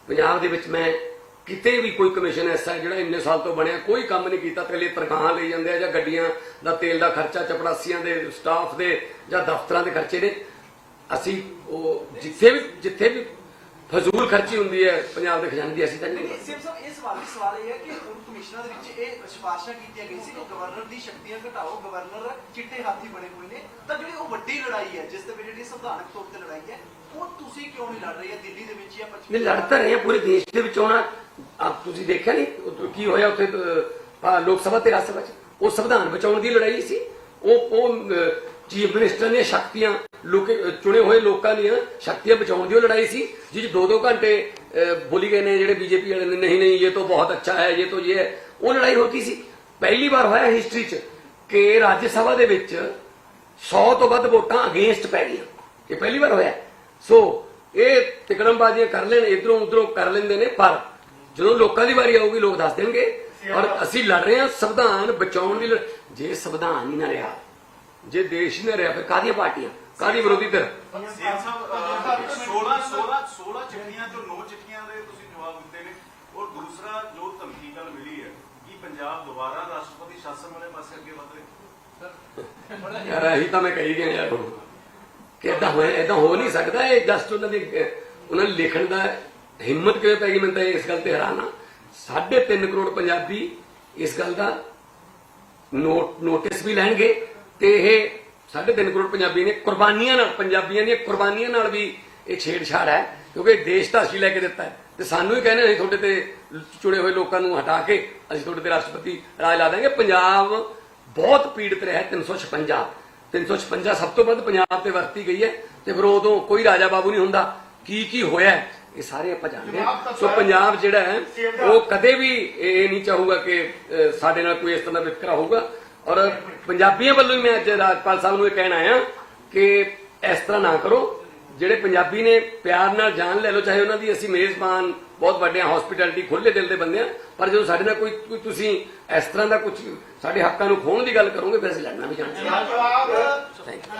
ਪੰਜਾਬ ਦੇ ਵਿੱਚ ਮੈਂ ਕਿਤੇ ਵੀ ਕੋਈ ਕਮਿਸ਼ਨ ਐਸਾ ਜਿਹੜਾ ਇੰਨੇ ਸਾਲ ਤੋਂ ਬਣਿਆ, ਕੋਈ ਕੰਮ ਨਹੀਂ ਕੀਤਾ ਤੇ ਲਈ ਤਨਖਾਹਾਂ ਲਈ ਜਾਂਦੇ ਆ ਜਾਂ ਗੱਡੀਆਂ ਦਾ ਤੇਲ ਦਾ ਖਰਚਾ, ਚਪੜਾਸੀਆਂ ਦੇ ਸਟਾਫ ਦੇ ਜਾਂ ਦਫ਼ਤਰਾਂ ਦੇ ਖਰਚੇ ਨੇ। ਅਸੀਂ ਉਹ ਜਿੱਥੇ ਵੀ ਜਿੱਥੇ ਵੀ ਫਜ਼ੂਲ ਖਰਚੀ ਹੁੰਦੀ ਹੈ ਪੰਜਾਬ ਦੇ ਖਜ਼ਾਨੇ ਦੀ, ਅਸੀਂ ਤਾਂ ਨਹੀਂ ਸਿਮ ਸਾਹਿਬ ਇਸ ਸਵਾਲ ਸਵਾਲ ਇਹ ਹੈ ਕਿ ਹੁਣ ਕਮਿਸ਼ਨਾਂ ਦੇ ਵਿੱਚ ਇਹ ਸਿਫਾਰਸ਼ਾਂ ਕੀਤੀਆਂ ਗਈ ਸੀ ਕਿ ਗਵਰਨਰ ਦੀ ਸ਼ਕਤੀਆਂ ਘਟਾਓ, ਗਵਰਨਰ ਚਿੱਟੇ ਹਾਥੀ ਬਣੇ ਹੋਏ ਨੇ, ਤਾਂ ਜਿਹੜੀ ਉਹ ਵੱਡੀ ਲੜਾਈ ਹੈ, ਜਿਸ ਦੇ ਜਿਹੜੀ ਸੰਵਿਧਾਨਕ ਤੌਰ ਤੇ ਲੜਾਈ ਹੈ ਉਹ ਤੁਸੀਂ ਕਿਉਂ ਨਹੀਂ ਲੜ ਰਹੇ? ਦਿੱਲੀ ਦੇ ਵਿੱਚ ਜਾਂ ਪੱਛਮੀ ਨਹੀਂ ਲੜ ਤਾਂ ਰਹੇ ਆ ਪੂਰੇ ਦੇਸ਼ ਦੇ ਵਿੱਚ ਆਉਣਾ। ਆਪ ਤੁਸੀਂ ਦੇਖਿਆ ਨਹੀਂ ਕੀ ਹੋਇਆ ਉੱਥੇ ਅਹ, ਲੋਕ ਸਭਾ ਤੇ ਰਾਜ ਸਭਾ ਚ? ਉਹ ਸੰਵਿਧਾਨ ਬਚਾਉਣ ਦੀ ਲੜਾਈ ਸੀ। ਉਹ ਉਹ ਚੀਫ ਮਿਨਿਸਟਰ ਨੇ ਸ਼ਕਤੀਆਂ ਲੋਕੇ ਚੁਣੇ ਹੋਏ ਲੋਕਾਂ ਦੀਆਂ ਸ਼ਕਤੀਆਂ ਬਚਾਉਣ ਦੀ ਉਹ ਲੜਾਈ ਸੀ ਜਿਸ 'ਚ ਦੋ ਦੋ ਘੰਟੇ ਅਹ, ਬੋਲੀ ਗਏ ਨੇ ਜਿਹੜੇ ਬੀਜੇਪੀ ਵਾਲੇ ਨੇ ਨਹੀਂ ਨਹੀਂ ਇਹ ਤਾਂ ਬਹੁਤ ਅੱਛਾ ਹੈ ਇਹ ਤਾਂ ਇਹ ਹੈ। ਉਹ ਲੜਾਈ ਹੋਤੀ ਸੀ। ਪਹਿਲੀ ਵਾਰ ਹੋਇਆ ਹਿਸਟਰੀ 'ਚ ਕਿ ਰਾਜ ਸਭਾ ਦੇ ਵਿੱਚ 100 ਤੋਂ ਵੱਧ ਵੋਟਾਂ ਅਗੇਂਸਟ ਪੈ ਗਈਆਂ। ਇਹ ਪਹਿਲੀ ਵਾਰ ਹੋਇਆ। ਸੋ ਇਹ ਤਿਕੜਮਬਾਜ਼ੀਆਂ ਕਰ ਲੈਣ ਇਧਰੋਂ ਉਧਰੋਂ ਕਰ ਲੈਂਦੇ ਨੇ ਪਰ ਜਦੋਂ ਲੋਕਾਂ ਦੀ ਵਾਰੀ ਆਊਗੀ ਲੋਕ ਦੱਸ ਦੇਣਗੇ। ਔਰ ਅਸੀਂ ਲੜ ਰਹੇ ਹਾਂ ਸੰਵਿਧਾਨ ਬਚਾਉਣ ਦੀ ਜੇ ਸੰਵਿਧਾਨ ਹੀ ਨਾ ਰਿਹਾ ਜੇ ਦੇਸ਼ ਹੀ ਨਾ ਰਿਹਾ ਫਿਰ ਕਾਹਦੀਆਂ ਪਾਰਟੀਆਂ? ਕਾਹਦੀ ਵਿਰੋਧੀ ਧਿਰ? ਸੀਐਮ ਸਾਹਿਬ 16 16 16 ਚਿੱਠੀਆਂ ਚੋਂ 9 ਚਿੱਠੀਆਂ ਦੇ ਤੁਸੀਂ ਜਵਾਬ ਦਿੱਤੇ ਨੇ। ਔਰ ਦੂਸਰਾ ਜੋ ਧਮਕੀ ਗੱਲ ਮਿਲੀ ਹੈ ਕਿ ਪੰਜਾਬ ਦੁਬਾਰਾ ਰਾਸ਼ਟਰਪਤੀ ਸ਼ਾਸਨ ਵਾਲੇ ਪਾਸੇ ਅੱਗੇ ਵਧ ਰਿਹਾ। ਯਾਰ ਇਹੀ ਤਾਂ ਮੈਂ ਕਹੀ ਗਿਆ ਯਾਰ। ਕਿ ਇਦਾਂ ਹੋਇਆ ਇਦਾਂ ਹੋ ਨਹੀਂ ਸਕਦਾ, ਇਹ ਜਸਟ ਉਹਨਾਂ ਦੇ, ਉਹਨਾਂ ਨੇ ਲਿਖਣ ਦਾ ਹਿੰਮਤ ਕਿਵੇਂ ਪੈ ਗਈ, ਮੈਨੂੰ ਤਾਂ ਇਸ ਗੱਲ ਤੇ ਹੈਰਾਨ ਆ। 3.5 ਕਰੋੜ ਪੰਜਾਬੀ ਇਸ ਗੱਲ ਦਾ ਨੋਟ ਨੋਟਿਸ ਵੀ ਲੈਣਗੇ ਤੇ ਇਹ 3.5 ਕਰੋੜ ਪੰਜਾਬੀ ਨੇ ਕੁਰਬਾਨੀਆਂ ਨਾਲ, ਪੰਜਾਬੀਆਂ ਦੀਆਂ ਕੁਰਬਾਨੀਆਂ ਨਾਲ ਵੀ ਇਹ ਛੇੜਛਾੜ ਹੈ, ਕਿਉਂਕਿ ਦੇਸ਼ ਤਾਂ ਅਸੀਂ ਲੈ ਕੇ ਦਿੱਤਾ ਹੈ। ਤੇ ਸਾਨੂੰ ਹੀ ਕਹਿੰਦੇ ਅਸੀਂ ਤੁਹਾਡੇ ਤੇ ਚੁਣੇ ਹੋਏ ਲੋਕਾਂ ਨੂੰ ਹਟਾ ਕੇ ਅਸੀਂ ਤੁਹਾਡੇ ਤੇ ਰਾਸ਼ਟਰਪਤੀ ਰਾਜ ਲਾ ਦਾਂਗੇ ਪੰਜਾਬ ਬਹੁਤ ਪੀੜਤ ਰਿਹਾ ਹੈ 356 356 ਸਭ ਤੋਂ ਵੱਧ ਪੰਜਾਬ ਤੇ ਵਰਤੀ ਗਈ ਹੈ ਤੇ ਫਿਰ ਉਦੋਂ ਕੋਈ ਰਾਜਾ ਬਾਬੂ ਨਹੀਂ ਹੁੰਦਾ। ਕੀ ਕੀ ਹੋਇਆ ਇਹ ਸਾਰੇ ਆਪਾਂ ਜਾਣਦੇ ਹਾਂ। ਸੋ ਪੰਜਾਬ ਜਿਹੜਾ ਹੈ ਉਹ ਕਦੇ ਵੀ ਇਹ ਨਹੀਂ ਚਾਹੂਗਾ ਕਿ ਸਾਡੇ ਨਾਲ ਕੋਈ ਇਸ ਤਰ੍ਹਾਂ ਦਾ ਵਿਤਕਰਾ ਹੋਊਗਾ। ਔਰ ਪੰਜਾਬੀਆਂ ਵੱਲੋਂ ਹੀ ਮੈਂ ਅੱਜ ਰਾਜਪਾਲ ਸਾਹਿਬ ਨੂੰ ਇਹ ਕਹਿਣ ਆਇਆ ਕਿ ਇਸ ਤਰ੍ਹਾਂ ਨਾ ਕਰੋ। ਜਿਹੜੇ ਪੰਜਾਬੀ ਨੇ ਪਿਆਰ ਨਾਲ ਜਾਨ ਲੈ ਲਓ ਚਾਹੇ ਉਹਨਾਂ ਦੀ ਅਸੀਂ ਮੇਜ਼ਬਾਨ ਬਹੁਤ ਵੱਡੇ ਹਸਪਿਟੈਲਿਟੀ ਖੁੱਲੇ ਦਿਲ ਦੇ ਬੰਦੇ ਆ ਪਰ ਜਦੋਂ ਸਾਡੇ ਨਾਲ ਕੋਈ ਤੁਸੀਂ ਇਸ ਤਰ੍ਹਾਂ ਦਾ ਕੁਝ ਸਾਡੇ ਹੱਕਾਂ ਨੂੰ ਖੋਹਣ ਦੀ ਗੱਲ ਕਰੋਗੇ ਫਿਰ ਅਸੀਂ ਲੜਨਾ ਵੀ ਜਾਣਦੇ ਹਾਂ.